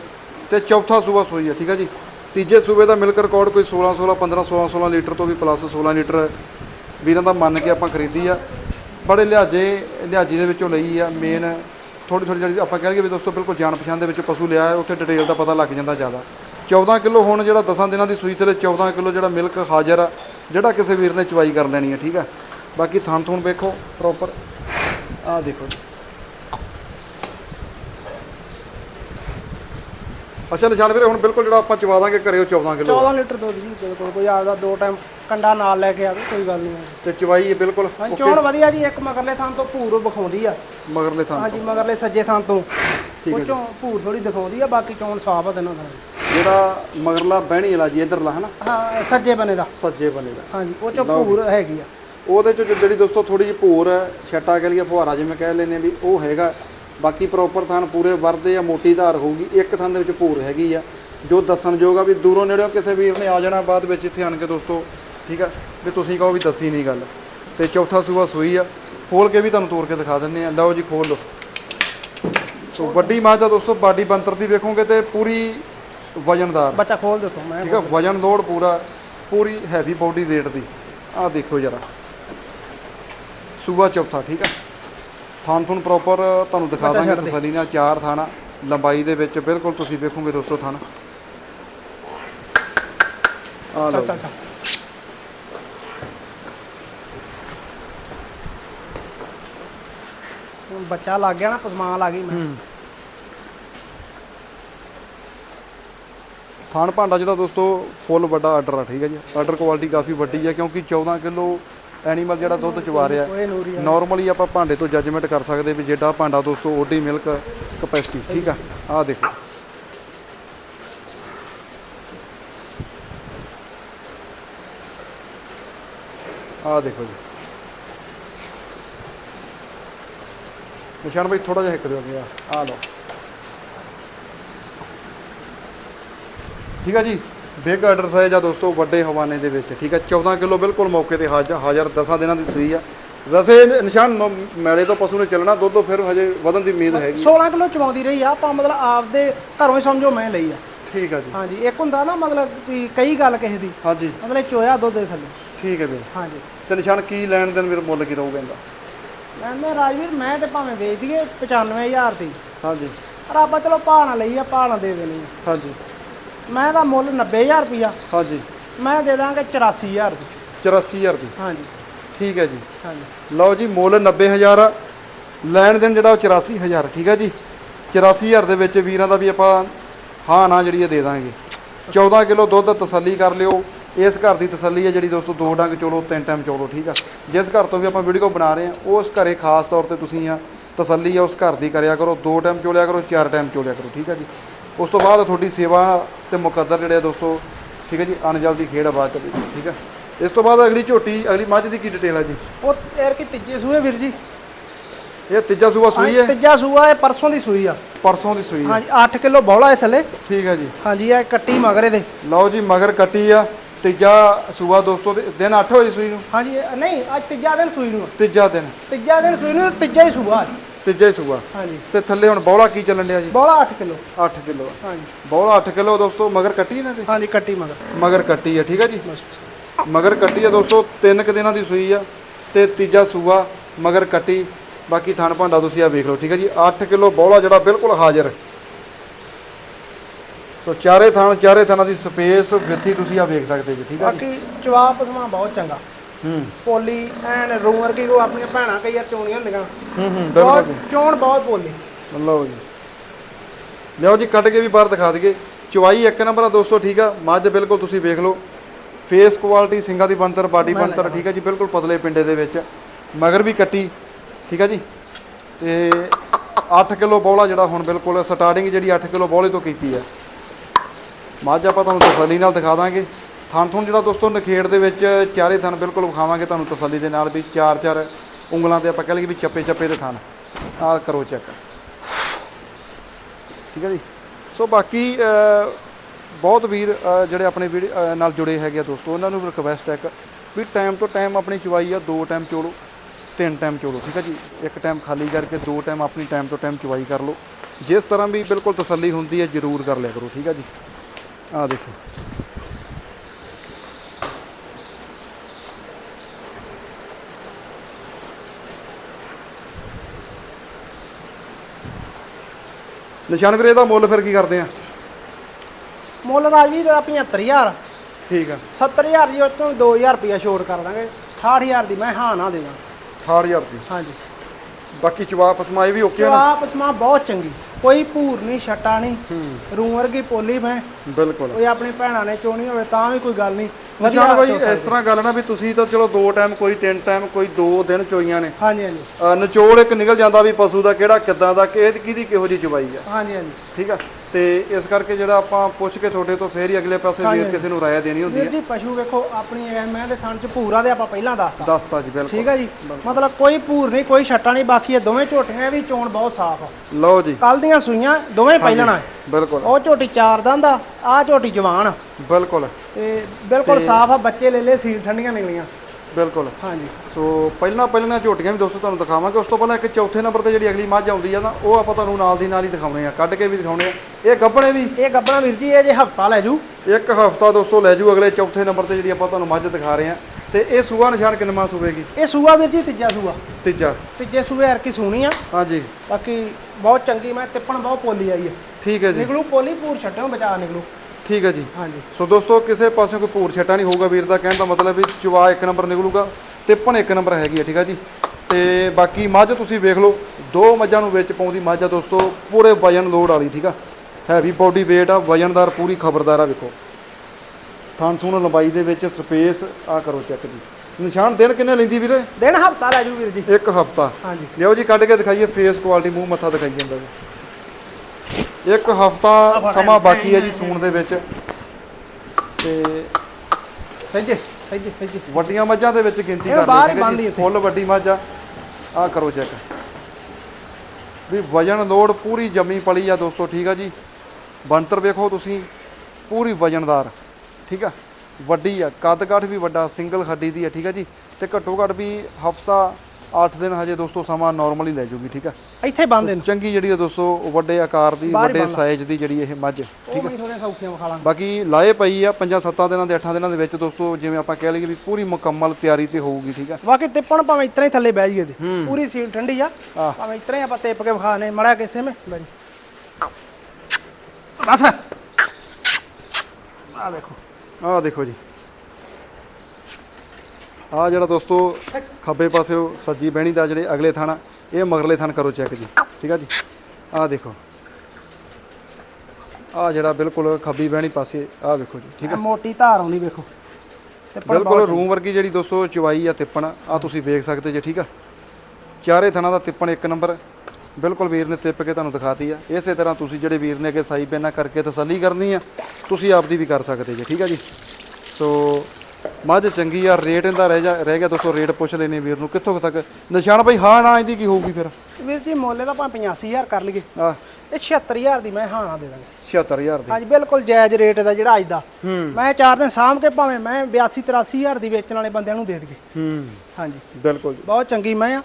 ਤੇ ਚੌਥਾ ਸੂਆ ਸੂਈ ਹੈ ਠੀਕ ਹੈ ਜੀ? ਤੀਜੇ ਸੂਬੇ ਦਾ ਮਿਲਕ ਰਿਕਾਰਡ ਕੋਈ 16 16 15 16 16 ਲੀਟਰ ਤੋਂ ਵੀ ਪਲੱਸ 16 ਲੀਟਰ ਵੀਰਾਂ ਦਾ ਮੰਨ ਕੇ ਆਪਾਂ ਖਰੀਦੀ ਆ। ਬੜੇ ਲਿਹਾਜੇ, ਲਿਹਾਜੀ ਦੇ ਵਿੱਚੋਂ ਲਈ ਆ ਮੇਨ ਥੋੜੀ ਥੋੜੀ ਜਿਹੜੀ ਆਪਾਂ ਕਹਿੰਗੇ ਵੀ ਦੋਸਤੋ ਬਿਲਕੁਲ ਜਾਣ ਪਛਾਣ ਦੇ ਵਿੱਚ ਪਸ਼ੂ ਲਿਆ ਹੈ, ਉੱਥੇ ਡਿਟੇਲ ਦਾ ਪਤਾ ਲੱਗ ਜਾਂਦਾ ਜ਼ਿਆਦਾ। 14 ਕਿਲੋ ਹੁਣ ਜਿਹੜਾ 10 ਦਿਨਾਂ ਦੀ ਸੂਈ ਤੇ 14 ਕਿਲੋ ਜਿਹੜਾ ਮਿਲਕ ਹਾਜ਼ਰ ਆ, ਜਿਹੜਾ ਕਿਸੇ ਵੀਰ ਨੇ ਚਵਾਈ ਕਰ ਲੈਣੀ ਹੈ ਠੀਕ ਆ? ਬਾਕੀ ਥਣ ਥੂਣ ਵੇਖੋ ਪ੍ਰੋਪਰ ਆ ਦੇਖੋ ਅੱਛਾ ਨਿਸ਼ਾਨ ਵੀਰੇ ਹੁਣ ਬਿਲਕੁਲ ਜਿਹੜਾ ਆਪਾਂ ਚਵਾ ਦਾਂਗੇ ਘਰੇ ਉਹ 14 ਕਿਲੋ 14 ਲੀਟਰ ਦੁੱਧ ਜੀ ਬਿਲਕੁਲ ਕੋਈ ਆਪਦਾ ਦੋ ਟਾਈਮ ਕੰਡਾ ਨਾਲ ਲੈ ਕੇ ਆਵੇ ਕੋਈ ਗੱਲ ਨਹੀਂ ਹੈ ਤੇ ਚਵਾਈ ਇਹ ਬਿਲਕੁਲ ਓਕੇ। ਚੋਣ ਵਧੀਆ ਜੀ ਇੱਕ ਮਗਰਲੇ ਥਾਂ ਤੋਂ ਭੂਰ ਵਿਖਾਉਂਦੀ ਆ। ਮਗਰਲੇ ਥਾਂ ਹਾਂਜੀ ਮਗਰਲੇ ਸੱਜੇ ਥਾਂ ਤੋਂ। ਠੀਕ ਉਹ ਹੈ ਜੀ। ਚੋਂ ਭੂਰ ਥੋੜੀ ਦਿਖਾਉਂਦੀ ਆ ਬਾਕੀ ਚੋਣ ਸਾਫ਼ ਆ ਦਿਨੋਂ ਦਿਨ ਜਿਹੜਾ ਮਗਰਲਾ ਬਹਿਣੀ ਵਾਲਾ ਜੀ ਇਧਰਲਾ ਹਨਾ? ਹਾਂ ਸੱਜੇ ਬਨੇ ਦਾ। ਸੱਜੇ ਬੰਨੇ ਦਾ। ਹਾਂਜੀ ਉਹ ਚੋਂ ਭੂਰ ਹੈਗੀ ਆ। ਉਹਦੇ ਚ ਜਿਹੜੀ ਦੋਸਤੋ ਥੋੜੀ ਜਿਹੀ ਭੂਰ ਹੈ ਛੱਟਾ ਕਹਿ ਲਈਏ ਫੁਹਾਰਾ ਜਿਵੇਂ ਕਹਿ ਲੈਨੇ ਵੀ ਉਹ ਹੈਗਾ। ਬਾਕੀ ਪ੍ਰੋਪਰ ਥਾਨ ਪੂਰੇ ਵਰਦੇ ਆ ਮੋਟੀ ਧਾਰ ਹੋਊਗੀ ਇੱਕ ਥਾਂ ਦੇ ਵਿੱਚ ਭੂਰ ਹੈਗੀ ਆ। ਜੋ ਦੱਸਣਯੋਗ ਆ ਵੀ ਦੂਰੋਂ ਨੇੜਿਓਂ ਕਿਸੇ ਵੀਰ ਨੇ ਆ ਜਾਣਾ ਬਾਅਦ ਵਿੱਚ ਇੱਥੇ ਆਣ ਕੇ ਦੋਸਤੋ ਠੀਕ ਆ? ਵੀ ਤੁਸੀਂ ਕਹੋ ਵੀ ਦੱਸੀ ਨਹੀਂ ਗੱਲ। ਤੇ ਚੌਥਾ ਸੂਆ ਸੂਈ ਆ। ਖੋਲ ਕੇ ਵੀ ਤੁਹਾਨੂੰ ਤੋੜ ਕੇ ਦਿਖਾ ਦਿੰਨੇ ਆ। ਲਓ ਜੀ ਖੋਲ ਲਓ। ਸੋ ਵੱਡੀ ਮਾਂ ਆ ਦੋਸਤੋ ਬਾਡੀ ਬੰਤਰ ਦੀ ਵੇਖੋਗੇ ਤੇ ਪੂਰੀ ਵਜਨਦਾਰ। ਬੱਚਾ ਖੋਲ ਦਿੱਤੋ ਮੈਂ ਠੀਕ ਆ? ਵਜਨ ਲੋਡ ਪੂਰਾ ਪੂਰੀ ਹੈਵੀ ਬੋਡੀ weight ਦੀ। ਆਹ ਦੇਖੋ ਜਰਾ। ਸੂਆ ਚੌਥਾ ਠੀਕ ਆ? ਥਾਨ ਥੁਨ ਪ੍ਰੋਪਰ ਤੁਹਾਨੂੰ ਦਿਖਾ ਦਾਂਗੇ। ਤਸੱਲੀ ਨਾਲ ਚਾਰ ਥਾਣਾ ਲੰਬਾਈ ਦੇ ਵਿੱਚ ਬਿਲਕੁਲ ਤੁਸੀਂ ਵੇਖੋਗੇ ਦੋਸਤੋ ਥਾਨ ਆ ਲਓ ਬੱਚਾ ਲੱਗ ਗਿਆ ਨਾ ਪਸਮਾਨ ਲੱਗ ਗਈ ਮੈਂ। ਥਾਨ ਭਾਂਡਾ ਜਿਹੜਾ ਦੋਸਤੋ ਫੁੱਲ ਵੱਡਾ ਆਰਡਰ ਆ ਠੀਕ ਹੈ ਜੀ। ਆਰਡਰ ਕੁਆਲਿਟੀ ਕਾਫੀ ਵੱਡੀ ਹੈ ਕਿਉਂਕਿ 14 ਕਿਲੋ ਐਨੀਮਲ ਜਿਹੜਾ ਦੁੱਧ ਚਵਾ ਰਿਹਾ। ਨਾਰਮਲੀ ਆਪਾਂ ਭਾਂਡੇ ਤੋਂ ਜੱਜਮੈਂਟ ਕਰ ਸਕਦੇ ਵੀ ਜਿਹੜਾ ਭਾਂਡਾ ਦੋਸਤੋ ਓਡੀ ਮਿਲਕ ਕਪੈਸਿਟੀ ਠੀਕ ਆ? ਆਹ ਦੇਖੋ। ਆਹ ਦੇਖੋ ਜੀ। ਨਿਸ਼ਾਨ ਭਾਈ ਥੋੜਾ ਜਿਹਾ ਹਿੱਕ ਦਿਓ ਅੱਗੇ ਆ। ਲਓ। ਠੀਕ ਆ ਜੀ? ਬਿਗ ਆਰਡਰ ਸਾਈਜ਼ ਆ ਦੋਸਤੋ ਵੱਡੇ ਹਵਾਨੇ ਦੇ ਵਿੱਚ ਠੀਕ ਆ 14 ਕਿਲੋ ਬਿਲਕੁਲ ਮੌਕੇ ਤੇ ਹਾਜ਼ਰ ਹਾਜ਼ਰ 10 ਦਿਨਾਂ ਦੀ ਸੂਈ ਆ। ਵੈਸੇ ਨਿਸ਼ਾਨ ਮੈਲੇ ਤੋਂ ਪਸ਼ੂ ਨੇ ਚੱਲਣਾ ਦੁੱਧ ਫਿਰ ਹਜੇ ਵਧਣ ਦੀ ਉਮੀਦ ਹੈਗੀ। 16 ਕਿਲੋ ਚਵਾਉਂਦੀ ਰਹੀ ਆ ਆਪਾਂ ਮਤਲਬ ਆਪਦੇ ਘਰੋਂ ਹੀ ਸਮਝੋ ਮੈਂ ਲਈ ਆ। ਠੀਕ ਆ ਜੀ। ਹਾਂਜੀ ਇੱਕ ਹੁੰਦਾ ਨਾ ਮਤਲਬ ਵੀ ਕਈ ਗੱਲ ਕਿਸੇ ਦੀ। ਹਾਂਜੀ। ਮਤਲਬ ਚੋਇਆ ਦੁੱਧ ਦੇ ਥੱਲੇ। ਠੀਕ ਹੈ ਵੀਰ। ਹਾਂਜੀ। ਤੇ ਨਿਸ਼ਾਨ ਕੀ ਲੈਣ ਦੇਣ ਵੀਰ ਮੁੱਲ ਕੀ ਰਹੂਗਾ ਇਹਦਾ? ਮੈਂ ਨਾ ਰਾਜਵੀਰ ਮੈਂ ਤੇ ਭਾਵੇਂ ਵੇਚ ਦਈਏ 95000 ਦੀ। ਹਾਂਜੀ। ਪਰ ਆਪਾਂ ਚਲੋ ਭਾਣਾ ਲਈ ਆ ਭਾਣਾ ਦੇ ਦੇਣੀ ਹਾਂਜੀ। ਮੈਂ ਦਾ ਮੁੱਲ 90000 ਰੁਪਿਆ ਹਾਂਜੀ। ਮੈਂ ਦੇ ਦਾਂਗਾ 84000 ਦੀ 84000 ਦੀ ਹਾਂਜੀ। ਠੀਕ ਹੈ ਜੀ। ਹਾਂਜੀ। ਲਓ ਜੀ ਮੁੱਲ 90000 ਆ ਲੈਣ ਦੇਣ ਜਿਹੜਾ ਉਹ 84000 ਠੀਕ ਹੈ ਜੀ। 84000 ਦੇ ਵਿੱਚ ਵੀਰਾਂ ਦਾ ਵੀ ਆਪਾਂ ਹਾਂ ਨਾ ਜਿਹੜੀ ਇਹ ਦੇ ਦਾਂਗੇ। 14 ਕਿਲੋ ਦੁੱਧ ਤਸੱਲੀ ਕਰ ਲਿਓ। ਇਸ ਘਰ ਦੀ ਤਸੱਲੀ ਹੈ ਜਿਹੜੀ ਦੋਸਤੋ ਦੋ ਡੰਗ ਚੋਲੋ ਤਿੰਨ ਟਾਈਮ ਚੋਲੋ ਠੀਕ ਆ। ਜਿਸ ਘਰ ਤੋਂ ਵੀ ਆਪਾਂ ਵੀਡੀਓ ਬਣਾ ਰਹੇ ਆ ਉਸ ਘਰੇ ਖਾਸ ਤੌਰ ਤੇ ਤੁਸੀਂ ਆ ਤਸੱਲੀ ਆ ਉਸ ਘਰ ਦੀ ਕਰਿਆ ਕਰੋ। ਦੋ ਟਾਈਮ ਚੋਲਿਆ ਕਰੋ ਚਾਰ ਟਾਈਮ ਚੋਲਿਆ ਕਰੋ ਠੀਕ ਆ ਜੀ। ਉਸ ਤੋਂ ਬਾਅਦ ਤੁਹਾਡੀ ਸੇਵਾ ਤੇ ਮੁਕੱਦਰ ਜਿਹੜੇ ਆ ਦੋਸਤੋ ਠੀਕ ਹੈ ਜੀ ਅਣਜਲ ਦੀ ਖੇਡ ਆ ਬਾਅਦ ਚ ਠੀਕ ਆ ਇਸ ਤੋਂ ਬਾਅਦ ਅਗਲੀ ਝੋਟੀ ਅਗਲੀ ਮੱਝ ਦੀ ਕੀ ਡਿਟੇਲ ਆ ਜੀ? ਉਹ ਯਾਰ ਕੀ ਤੀਜੇ ਸੂਏ ਵੀਰ ਜੀ? ਇਹ ਤੀਜਾ ਸੂਆ ਸੂਈ ਹੈ? ਤੀਜਾ ਸੂਆ ਇਹ ਪਰਸੋਂ ਦੀ ਸੂਈ ਆ। ਪਰਸੋਂ ਦੀ ਸੂਈ ਹੈ। ਹਾਂਜੀ 8 ਕਿਲੋ ਬੌਲਾ ਹੈ ਥੱਲੇ। ਠੀਕ ਹੈ ਜੀ। ਹਾਂਜੀ ਇਹ ਕੱਟੀ ਮਗਰ ਇਹਦੇ। ਲਓ ਜੀ ਮਗਰ ਕੱਟੀ ਆ। ਤੀਜਾ ਸੂਆ ਦੋਸਤੋ ਦੇ- ਦਿਨ 8 ਹੋਏ ਸੂਈ ਨੂੰ। ਹਾਂਜੀ ਇਹ- ਨਹੀਂ ਅੱਜ ਤੀਜਾ ਦਿਨ ਸੂਈ ਨੂੰ। ਤੀਜਾ ਦਿਨ। ਤੀਜਾ ਦਿਨ ਸੂਈ ਨੂੰ ਤੀਜਾ ਹੀ ਸੂਆ ਹੈ। ਤੀਜਾ ਸੂਆ। ਹਾਂਜੀ। ਤੇ ਥੱਲੇ ਹੁਣ ਬੌਲਾ ਕੀ ਚੱਲਣ ਡਿਆ ਜੀ? ਬੌਲਾ 8 ਕਿਲੋ। 8 ਕਿਲੋ। ਹਾਂਜੀ। ਬੌਲਾ 8 ਕਿਲੋ ਦੋਸਤੋ ਮਗਰ ਕੱਟੀ ਇਹਨਾਂ ਦੇ? ਹਾਂਜੀ ਕੱਟੀ ਮਗਰ। ਮਗਰ ਕੱਟੀ ਆ ਠੀਕ ਆ ਜੀ? ਮਗਰ ਕੱਟੀ ਆ ਦੋਸਤੋ ਤਿੰਨ ਕੁ ਦਿਨਾਂ ਦੀ ਸੂਈ ਆ ਤੇ ਤੀਜਾ ਸੂਆ ਮਗਰ ਕੱਟੀ। ਬਾਕੀ ਥਣ ਭਾਂਡਾ ਤੁਸੀਂ ਆ ਵੇਖ ਲਓ ਠੀਕ ਆ ਜੀ? 8 ਕਿਲੋ ਬੌਲਾ ਜਿਹੜਾ ਬਿਲਕੁਲ ਹਾਜ਼ਰ। ਸੋ ਚਾਰੇ ਥਣ ਚਾਰੇ ਥਣਾਂ ਦੀ ਸਪੇਸ ਵਿੱਥੀ ਤੁਸੀਂ ਆ ਵੇਖ ਸਕਦੇ ਜੀ ਠੀਕ ਆ ਜੀ? ਬਾਕੀ ਜਵਾਬ ਪਸਮਾ ਬਹੁਤ ਚੰਗਾ। ਹੂੰ ਪੋਲੀ ਐਨ ਰੂਮਰ ਕੀ ਕੋ ਆਪਣੀਆਂ ਭੈਣਾਂ ਕਈ ਵਾਰ ਚੋਣੀਆਂ ਹੁੰਦੀਆਂ। ਹੂੰ ਹੂੰ ਬਹੁਤ ਬਿਲਕੁਲ। ਚੋਣ ਬਹੁਤ ਪੋਲੀ। ਲਓ ਜੀ। ਲਿਆਓ ਜੀ ਕੱਢ ਕੇ ਵੀ ਬਾਹਰ ਦਿਖਾ ਦਈਏ। ਚੁਆਈ ਇੱਕ ਨੰਬਰ ਆ ਦੋਸਤੋ ਠੀਕ ਆ? ਮੱਝ ਬਿਲਕੁਲ ਤੁਸੀਂ ਵੇਖ ਲਓ। ਫੇਸ ਕੁਆਲਿਟੀ ਸਿੰਗਾਂ ਦੀ ਬਣਤਰ ਬਾਡੀ ਬਣਤਰ ਠੀਕ ਆ ਜੀ? ਬਿਲਕੁਲ ਪਤਲੇ ਪਿੰਡੇ ਦੇ ਵਿੱਚ। ਮਗਰ ਵੀ ਕੱਟੀ ਠੀਕ ਆ ਜੀ? ਤੇ 8 ਕਿਲੋ ਬੌਲਾ ਜਿਹੜਾ ਹੁਣ ਬਿਲਕੁਲ ਸਟਾਰਟਿੰਗ ਜਿਹੜੀ 8 ਕਿਲੋ ਬੌਲੇ ਤੋਂ ਕੀਤੀ ਆ। ਮੱਝ ਆਪਾਂ ਤੁਹਾਨੂੰ ਤਸੱਲੀ ਨਾਲ ਦਿਖਾ ਦਾਂਗੇ। ਥਣ ਥਣ ਜਿਹੜਾ ਦੋਸਤੋ ਨਖੇੜ ਦੇ ਵਿੱਚ ਚਾਰੇ ਥਣ ਬਿਲਕੁਲ ਵਿਖਾਵਾਂਗੇ ਤੁਹਾਨੂੰ ਤਸੱਲੀ ਦੇ ਨਾਲ ਵੀ ਚਾਰ ਚਾਰ ਉਂਗਲਾਂ ਤੇ ਆਪਾਂ ਕਹਿ ਲਈਏ ਵੀ ਚੱਪੇ ਚੱਪੇ ਦੇ ਥਣ ਆਹ ਕਰੋ ਚੈੱਕ। ਠੀਕ ਹੈ ਜੀ? ਸੋ ਬਾਕੀ ਬਹੁਤ ਵੀਰ ਜਿਹੜੇ ਆਪਣੇ ਵੀਡੀਓ ਨਾਲ ਜੁੜੇ ਹੈਗੇ ਆ ਦੋਸਤੋ, ਉਹਨਾਂ ਨੂੰ ਰਿਕਵੈਸਟ ਹੈ ਇੱਕ ਵੀ ਟਾਈਮ ਤੋਂ ਟਾਈਮ ਆਪਣੀ ਚਵਾਈ ਆ, ਦੋ ਟਾਈਮ ਚੋਲੋ ਤਿੰਨ ਟਾਈਮ ਚੋਲੋ ਠੀਕ ਹੈ ਜੀ? ਇੱਕ ਟਾਈਮ ਖਾਲੀ ਕਰਕੇ ਦੋ ਟਾਈਮ ਆਪਣੀ ਟਾਈਮ ਤੋਂ ਟਾਈਮ ਚਵਾਈ ਕਰ ਲਓ। ਜਿਸ ਤਰ੍ਹਾਂ ਵੀ ਬਿਲਕੁਲ ਤਸੱਲੀ ਹੁੰਦੀ ਹੈ, ਜ਼ਰੂਰ ਕਰ ਲਿਆ ਕਰੋ, ਠੀਕ ਹੈ ਜੀ? ਆਹ ਦੇਖੋ। ਨਿਸ਼ਾਨ ਵੀਰੇ ਦਾ ਮੁੱਲ ਫਿਰ ਕੀ ਕਰਦੇ ਆ? ਮੁੱਲ ਰਾਜਵੀਰ ਦਾ 75000 ਠੀਕ ਆ। 70000 ਜੀ ਉਹ ਤੋਂ 2000 ਰੁਪਇਆ ਛੋੜ ਕਰ ਦਾਂਗੇ। 68000 ਦੀ ਮੈਂ ਹਾਂ ਨਾ ਦੇ ਦਾਂ 68000 ਦੀ। ਹਾਂਜੀ। ਬਾਕੀ ਚਵਾ ਪਸਮਾਈ ਵੀ ਓਕੇ ਆ ਨਾ? ਜਵਾਬ ਪਸਮਾ ਬਹੁਤ ਚੰਗੀ। ਕੋਈ ਭੂਰ ਨਹੀਂ ਛੱਟਾ ਨਹੀਂ। ਰੂਮ ਵਰਗੀ ਪੋਲੀ ਮੈਂ। ਬਿਲਕੁਲ। ਕੋਈ ਆਪਣੀ ਭੈਣਾਂ ਨੇ ਚੋਣੀ ਹੋਵੇ ਤਾਂ ਵੀ ਕੋਈ ਗੱਲ ਨਹੀਂ। ਨਿਸ਼ਾਨ ਬਾਈ ਇਸ। ਤਰ੍ਹਾਂ ਗੱਲ ਨਾ ਵੀ ਤੁਸੀਂ ਤਾਂ ਚਲੋ ਦੋ ਟਾਈਮ ਕੋਈ ਤਿੰਨ ਟਾਈਮ ਕੋਈ ਦੋ ਦਿਨ ਚੋਈਆਂ ਨੇ। ਹਾਂਜੀ ਹਾਂਜੀ। ਨਿਚੋੜ ਇੱਕ ਨਿਕਲ ਜਾਂਦਾ ਵੀ ਪਸ਼ੂ ਦਾ ਕਿਹੜਾ ਕਿੱਦਾਂ ਦਾ ਕਿ ਕਿਹਦੀ ਕਿਹੋ ਜੀ ਚਵਾਈ ਆ। ਹਾਂਜੀ ਹਾਂਜੀ। ਠੀਕ ਆ? ਤੇ ਇਸ ਕਰਕੇ ਜਿਹੜਾ ਆਪਾਂ ਪੁੱਛ ਕੇ ਤੁਹਾਡੇ ਤੋਂ ਫੇਰ ਹੀ ਅਗਲੇ ਪਾਸੇ ਵੀਰ ਕਿਸੇ ਨੂੰ ਰਾਇ ਦੇਣੀ ਹੁੰਦੀ ਹੈ। ਜੀ ਪਸ਼ੂ ਵੇਖੋ ਆਪਣੀ ਮੈਂ ਦੇ ਥਣ ਚ ਭੂਰਾ ਦੇ ਆਪਾਂ ਪਹਿਲਾਂ ਦੱਸਤਾ। ਦੱਸਤਾ ਜੀ ਬਿਲਕੁਲ। ਠੀਕ ਹੈ ਜੀ? ਮਤਲਬ ਕੋਈ ਭੂਰ ਨਹੀਂ ਕੋਈ ਛੱਟਾ ਨਹੀਂ ਬਾਕੀ ਇਹ ਦੋਵੇਂ ਝੋਟੀਆਂ ਵੀ ਚੋਣ ਬਹੁਤ ਸਾਫ਼ ਆ। ਲਓ ਜੀ। ਕੱਲ ਦੀਆਂ ਸੂਈਆਂ ਦੋਵੇਂ ਪਹਿਲਣਾ ਬਿਲਕੁਲ। ਉਹ ਝੋਟੀ ਚਾਰ ਦੰਦ ਆ ਆਹ ਝੋਟੀ ਜਵਾਨ ਆ। ਬਿਲਕੁਲ। ਤੇ ਬਿਲਕੁਲ ਸਾਫ਼ ਆ ਬੱਚੇ ਲੈ ਲੈ ਸੀਲ ਠੰਡੀਆਂ ਨਿਕਲੀਆਂ ਬਿਲਕੁਲ। ਹਾਂਜੀ। ਸੋ ਪਹਿਲਾਂ ਪਹਿਲਾਂ ਝੋਟੀਆਂ ਵੀ ਦੋਸਤੋ ਤੁਹਾਨੂੰ ਦਿਖਾਵਾਂਗੇ ਉਸ ਤੋਂ ਪਹਿਲਾਂ ਇੱਕ ਚੌਥੇ ਨੰਬਰ ਤੇ ਜਿਹੜੀ ਅਗਲੀ ਮੱਝ ਆਉਂਦੀ ਆ ਨਾ ਉਹ ਆਪਾਂ ਤੁਹਾਨੂੰ ਨਾਲ ਦੀ ਨਾਲ ਹੀ ਦਿਖਾਉਣੇ ਆ ਕੱਢ ਕੇ ਵੀ ਦਿਖਾਉਣੇ ਆ। ਇਹ ਗੱਭਣੇ ਵੀ? ਇਹ ਗੱਬਣਾ ਵੀਰ ਜੀ ਇਹ ਜੇ ਹਫਤਾ ਲੈ ਜੂ। ਇੱਕ ਹਫਤਾ ਦੋਸਤੋ ਲੈ ਜੂ ਅਗਲੇ ਚੌਥੇ ਨੰਬਰ ਤੇ ਜਿਹੜੀ ਆਪਾਂ ਤੁਹਾਨੂੰ ਮੱਝ ਦਿਖਾ ਰਹੇ ਆ। ਤੇ ਇਹ ਸੂਆ ਨਿਸ਼ਾਨ ਕਿੰਨਵਾਂ ਸੂਵੇਗੀ ਇਹ ਸੂਆ ਵੀਰ ਜੀ ਤੀਜਾ ਸੂਆ। ਤੀਜਾ। ਤੀਜੇ ਸੂਏ ਹਰ ਕੀ ਸੂਣੀ ਆ। ਹਾਂਜੀ। ਬਾਕੀ ਬਹੁਤ ਚੰਗੀ ਮੈਂ ਤਿੱਪਣ ਬਹੁਤ ਪੋਲੀ ਆਈ ਹੈ ਠੀਕ ਹੈ ਜੀ। ਨਿਕਲੂ ਪੋਲੀ ਪੂਰ ਛੱਡਿਓ ਬਚਾ ਨਿਕਲੂ। ਠੀਕ ਹੈ ਜੀ। ਹਾਂਜੀ। ਸੋ ਦੋਸਤੋ ਕਿਸੇ ਪਾਸੇ ਕੋਈ ਭੂਰ ਛੱਟਾ ਨਹੀਂ ਹੋਊਗਾ ਵੀਰ ਦਾ ਕਹਿਣ ਦਾ ਮਤਲਬ ਵੀ ਚਵਾ ਇੱਕ ਨੰਬਰ ਨਿਕਲੂਗਾ ਤਿੱਪਣ ਇੱਕ ਨੰਬਰ ਹੈਗੀ ਹੈ ਠੀਕ ਹੈ ਜੀ। ਤੇ ਬਾਕੀ ਮੱਝ ਤੁਸੀਂ ਵੇਖ ਲਓ ਦੋ ਮੱਝਾਂ ਨੂੰ ਵਿੱਚ ਪਾਉਂਦੀ ਮੱਝ ਆ ਦੋਸਤੋ ਪੂਰੇ ਵਜਨ ਲੋਡ ਵਾਲੀ ਠੀਕ ਆ। ਹੈਵੀ ਬਾਡੀ weight ਆ ਵਜਨਦਾਰ ਪੂਰੀ ਖਬਰਦਾਰ ਆ ਵੇਖੋ। ਥਣ ਥੂਣ ਲੰਬਾਈ ਦੇ ਵਿੱਚ ਸਪੇਸ ਆ ਕਰੋ ਚੈੱਕ ਜੀ। ਨਿਸ਼ਾਨ ਦਿਨ ਕਿੰਨੇ ਲੈਂਦੀ ਵੀਰੇ? ਦਿਨ ਹਫਤਾ ਲੈ ਜੂ ਵੀਰ ਜੀ। ਇੱਕ ਹਫਤਾ। ਹਾਂਜੀ। ਲਿਓ ਜੀ ਕੱਢ ਕੇ ਦਿਖਾਈਏ ਫੇਸ ਕੁਆਲਿਟੀ ਮੂੰਹ ਮੱਥਾ ਦਿਖਾਈ ਜਾਂਦਾ ਜੀ। ਇੱਕ ਹਫਤਾ ਸਮਾਂ ਬਾਕੀ ਹੈ ਜੀ ਸੂਣ ਦੇ ਵਿੱਚ। ਤੇ ਸੱਜੇ ਸੱਜੇ ਸੱਜੇ ਵੱਡੀਆਂ ਮੱਝਾਂ ਦੇ ਵਿੱਚ ਗਿਣਤੀ ਕਰ ਇੱਥੇ। ਫੁੱਲ ਵੱਡੀ ਮੱਝ ਆ। ਆਹ ਕਰੋ ਚੈੱਕ। ਵੀ ਵਜਨ ਲੋਡ ਪੂਰੀ ਜੰਮੀ ਪਲੀ ਆ ਦੋਸਤੋ ਠੀਕ ਆ ਜੀ? ਬਣਤਰ ਵੇਖੋ ਤੁਸੀਂ ਪੂਰੀ ਵਜਨਦਾਰ ਠੀਕ ਆ? ਵੱਡੀ ਆ ਕੱਦ ਕਾਠ ਵੀ ਵੱਡਾ ਸਿੰਗਲ ਖੱਡੀ ਦੀ ਆ ਠੀਕ ਆ ਜੀ? ਤੇ ਘੱਟੋ ਘੱਟ ਵੀ ਹਫਤਾ 8 ਦਿਨ ਹਜੇ ਦੋਸਤੋ ਸਮਾਂ ਨਾਰਮਲੀ ਲੈ ਜੂਗੀ ਠੀਕ ਆ? ਇੱਥੇ ਬੰਦੇ ਨੂੰ। ਚੰਗੀ ਜਿਹੜੀ ਆ ਦੋਸਤੋ ਵੱਡੇ ਆਕਾਰ ਦੀ ਹੀ ਵੱਡੇ। ਸਾਈਜ਼ ਦੀ ਜਿਹੜੀ ਇਹ ਮੱਝ ਥੋੜੇ ਸੌਖੀਆਂ ਵਿਖਾ ਲਾਂਗੇ। ਬਾਕੀ ਲਾਏ ਪਈ ਆ ਪੰਜਾਂ ਸੱਤਾਂ ਦਿਨਾਂ ਦੇ 8 ਦਿਨਾਂ ਦੇ ਵਿੱਚ ਦੋਸਤੋ ਜਿਵੇਂ ਆਪਾਂ ਕਹਿ ਲਈਏ ਵੀ ਪੂਰੀ ਮੁਕੰਮਲ ਤਿਆਰੀ ਤੇ ਹੋਊਗੀ ਠੀਕ ਆ? ਬਾਕੀ ਤਿੱਪਣ ਭਾਵੇਂ ਇਤਨਾ ਹੀ ਥੱਲੇ ਬਹਿ ਜਾਈਏ ਤੇ ਪੂਰੀ ਸੀਲ ਠੰਡੀ ਆ। ਭਾਵੇਂ ਇਤਨਾ ਹੀ ਆਪਾਂ ਤਿੱਪ ਕੇ ਵਿਖਾ ਨੇ ਮੜਿਆ ਕਿਸੇ ਮੇ ਬੜੀ ਬਸ। ਆ ਦੇਖੋ। ਆਹ ਦੇਖੋ ਜੀ। ਆਹ ਜਿਹੜਾ ਦੋਸਤੋ ਖੱਬੇ ਪਾਸੇ ਸੱਜੀ ਬਹਿਣੀ ਦਾ ਜਿਹੜੇ ਅਗਲੇ ਥਣ ਆ, ਇਹ ਮਗਰਲੇ ਥਣ ਕਰੋ ਚੈੱਕ ਜੀ। ਠੀਕ ਆ ਜੀ? ਆਹ ਦੇਖੋ। ਆਹ ਜਿਹੜਾ ਬਿਲਕੁਲ ਖੱਬੀ ਬਹਿਣੀ ਪਾਸੇ ਆਹ ਦੇਖੋ ਜੀ ਠੀਕ ਇਹ ਮੋਟੀ ਧਾਰ ਆਉਂਦੀ ਵੇਖੋ। ਬਿਲਕੁਲ ਰੂਮ ਵਰਗੀ ਜਿਹੜੀ ਦੋਸਤੋ ਚਵਾਈ ਆ ਤਿੱਪਣ ਆ ਤੁਸੀਂ ਵੇਖ ਸਕਦੇ ਜੇ ਠੀਕ ਆ? ਚਾਰੇ ਥਣਾਂ ਦਾ ਤਿੱਪਣ ਇੱਕ ਨੰਬਰ ਬਿਲਕੁਲ ਵੀਰ ਨੇ ਤਿੱਪ ਕੇ ਤੁਹਾਨੂੰ ਦਿਖਾਤੀ ਆ। ਇਸੇ ਤਰ੍ਹਾਂ ਤੁਸੀਂ ਜਿਹੜੇ ਵੀਰ ਨੇ ਅੱਗੇ ਸਾਈ ਪੈਨਾ ਕਰਕੇ ਤਸੱਲੀ ਕਰਨੀ ਆ ਤੁਸੀਂ ਆਪਦੀ ਵੀ ਕਰ ਸਕਦੇ ਜੀ ਠੀਕ ਆ ਜੀ? ਸੋ ਮੱਝ ਚੰਗੀ ਆ ਰੇਟ ਇਹਦਾ ਰਹਿ ਜਾ ਰਹਿ ਗਿਆ ਦੋਸਤੋ ਰੇਟ ਪੁੱਛ ਲੈਨੇ ਵੀਰ ਨੂੰ ਕਿੱਥੋਂ ਤੱਕ? ਨਿਸ਼ਾਨ ਭਾਈ ਹਾਂ ਨਾ ਇਹਦੀ ਕੀ ਹੋਊਗੀ ਫਿਰ? ਵੀਰ ਜੀ ਮੁੱਲ ਇਹਦਾ ਭਾਵੇਂ 85000 ਕਰ ਲਈਏ। ਆ। ਇਹ 76000 ਦੀ ਮੈਂ ਹਾਂ ਦੇ ਦਾਂਗੇ। 76000 ਦੀ। ਹਾਂਜੀ ਬਿਲਕੁਲ ਜਾਇਜ਼ ਰੇਟ ਦਾ ਜਿਹੜਾ ਅੱਜ ਦਾ। ਮੈਂ ਚਾਰ ਦਿਨ ਸਾਂਭ ਕੇ ਭਾਵੇਂ ਮੈਂ 82 83000 ਦੀ ਵੇਚਣ ਵਾਲੇ ਬੰਦਿਆਂ ਨੂੰ ਦੇ ਦਈਏ। ਹੂੰ। ਹਾਂਜੀ। ਬਿਲਕੁਲ ਜੀ। ਬਹੁਤ ਚੰਗੀ ਮੈਂ ਆ।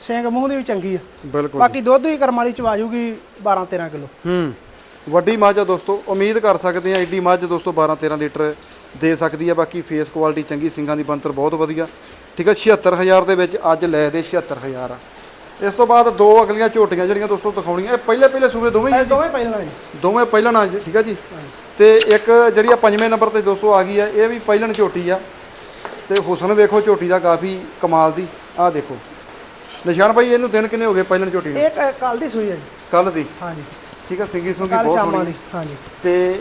ਸਿੰਘ ਮੂੰਹ ਦੀ ਵੀ ਚੰਗੀ ਆ। ਬਿਲਕੁਲ ਬਾਕੀ ਦੁੱਧ ਵੀ ਕਰਮ ਵਾਲੀ ਚਵਾ ਜੂਗੀ 12 13 ਕਿਲੋ। ਹੂੰ। ਵੱਡੀ ਮੱਝ ਆ ਦੋਸਤੋ ਉਮੀਦ ਕਰ ਸਕਦੇ ਆ ਐਡੀ ਮੱਝ ਦੋਸਤੋ 12 13 ਲੀਟਰ ਦੇ ਸਕਦੀ ਆ ਬਾਕੀ ਫੇਸ ਕੁਆਲਿਟੀ ਚੰਗੀ ਸਿੰਗਾਂ ਦੀ ਬਣਤਰ ਬਹੁਤ ਵਧੀਆ। ਠੀਕ ਆ 76000 ਦੇ ਵਿੱਚ ਅੱਜ ਲੈ ਦੇ 76000 ਆ ਇਸ ਤੋਂ ਬਾਅਦ ਦੋ ਅਗਲੀਆਂ ਝੋਟੀਆਂ ਜਿਹੜੀਆਂ ਦੋਸਤੋ ਦਿਖਾਉਣੀਆਂ। ਇਹ ਪਹਿਲੇ ਪਹਿਲੇ ਸੂਬੇ ਦੋਵੇਂ ਹੀ? ਦੋਵੇਂ ਪਹਿਲਾਂ ਜੀ ਦੋਵੇਂ ਪਹਿਲਣ ਆ ਜੀ, ਠੀਕ ਆ ਜੀ? ਤੇ ਇੱਕ ਜਿਹੜੀ ਆ ਪੰਜਵੇਂ ਨੰਬਰ ਤੇ ਦੋਸਤੋ ਆ ਗਈ ਆ ਇਹ ਵੀ ਪਹਿਲਣ ਝੋਟੀ ਆ। ਤੇ ਹੁਸਨ ਵੇਖੋ ਝੋਟੀ ਦਾ ਕਾਫੀ ਕਮਾਲ ਦੀ। ਆਹ ਦੇਖੋ। ਨਿਸ਼ਾਨ ਭਾਈ ਇਹਨੂੰ ਦਿਨ ਕਿੰਨੇ ਹੋ ਗਏ ਪਹਿਲਣ ਝੋਟੀ ਨੂੰ? ਇਹ ਕੱਲ ਦੀ ਸੂਈ ਹੈ ਜੀ। ਕੱਲ ਦੀ? ਹਾਂਜੀ। ਠੀਕ ਆ ਸਿੰਗੀ ਸੁੰਗੀ ਬਹੁਤ ਸੋਹਣੀ। ਹਾਂਜੀ। ਤੇ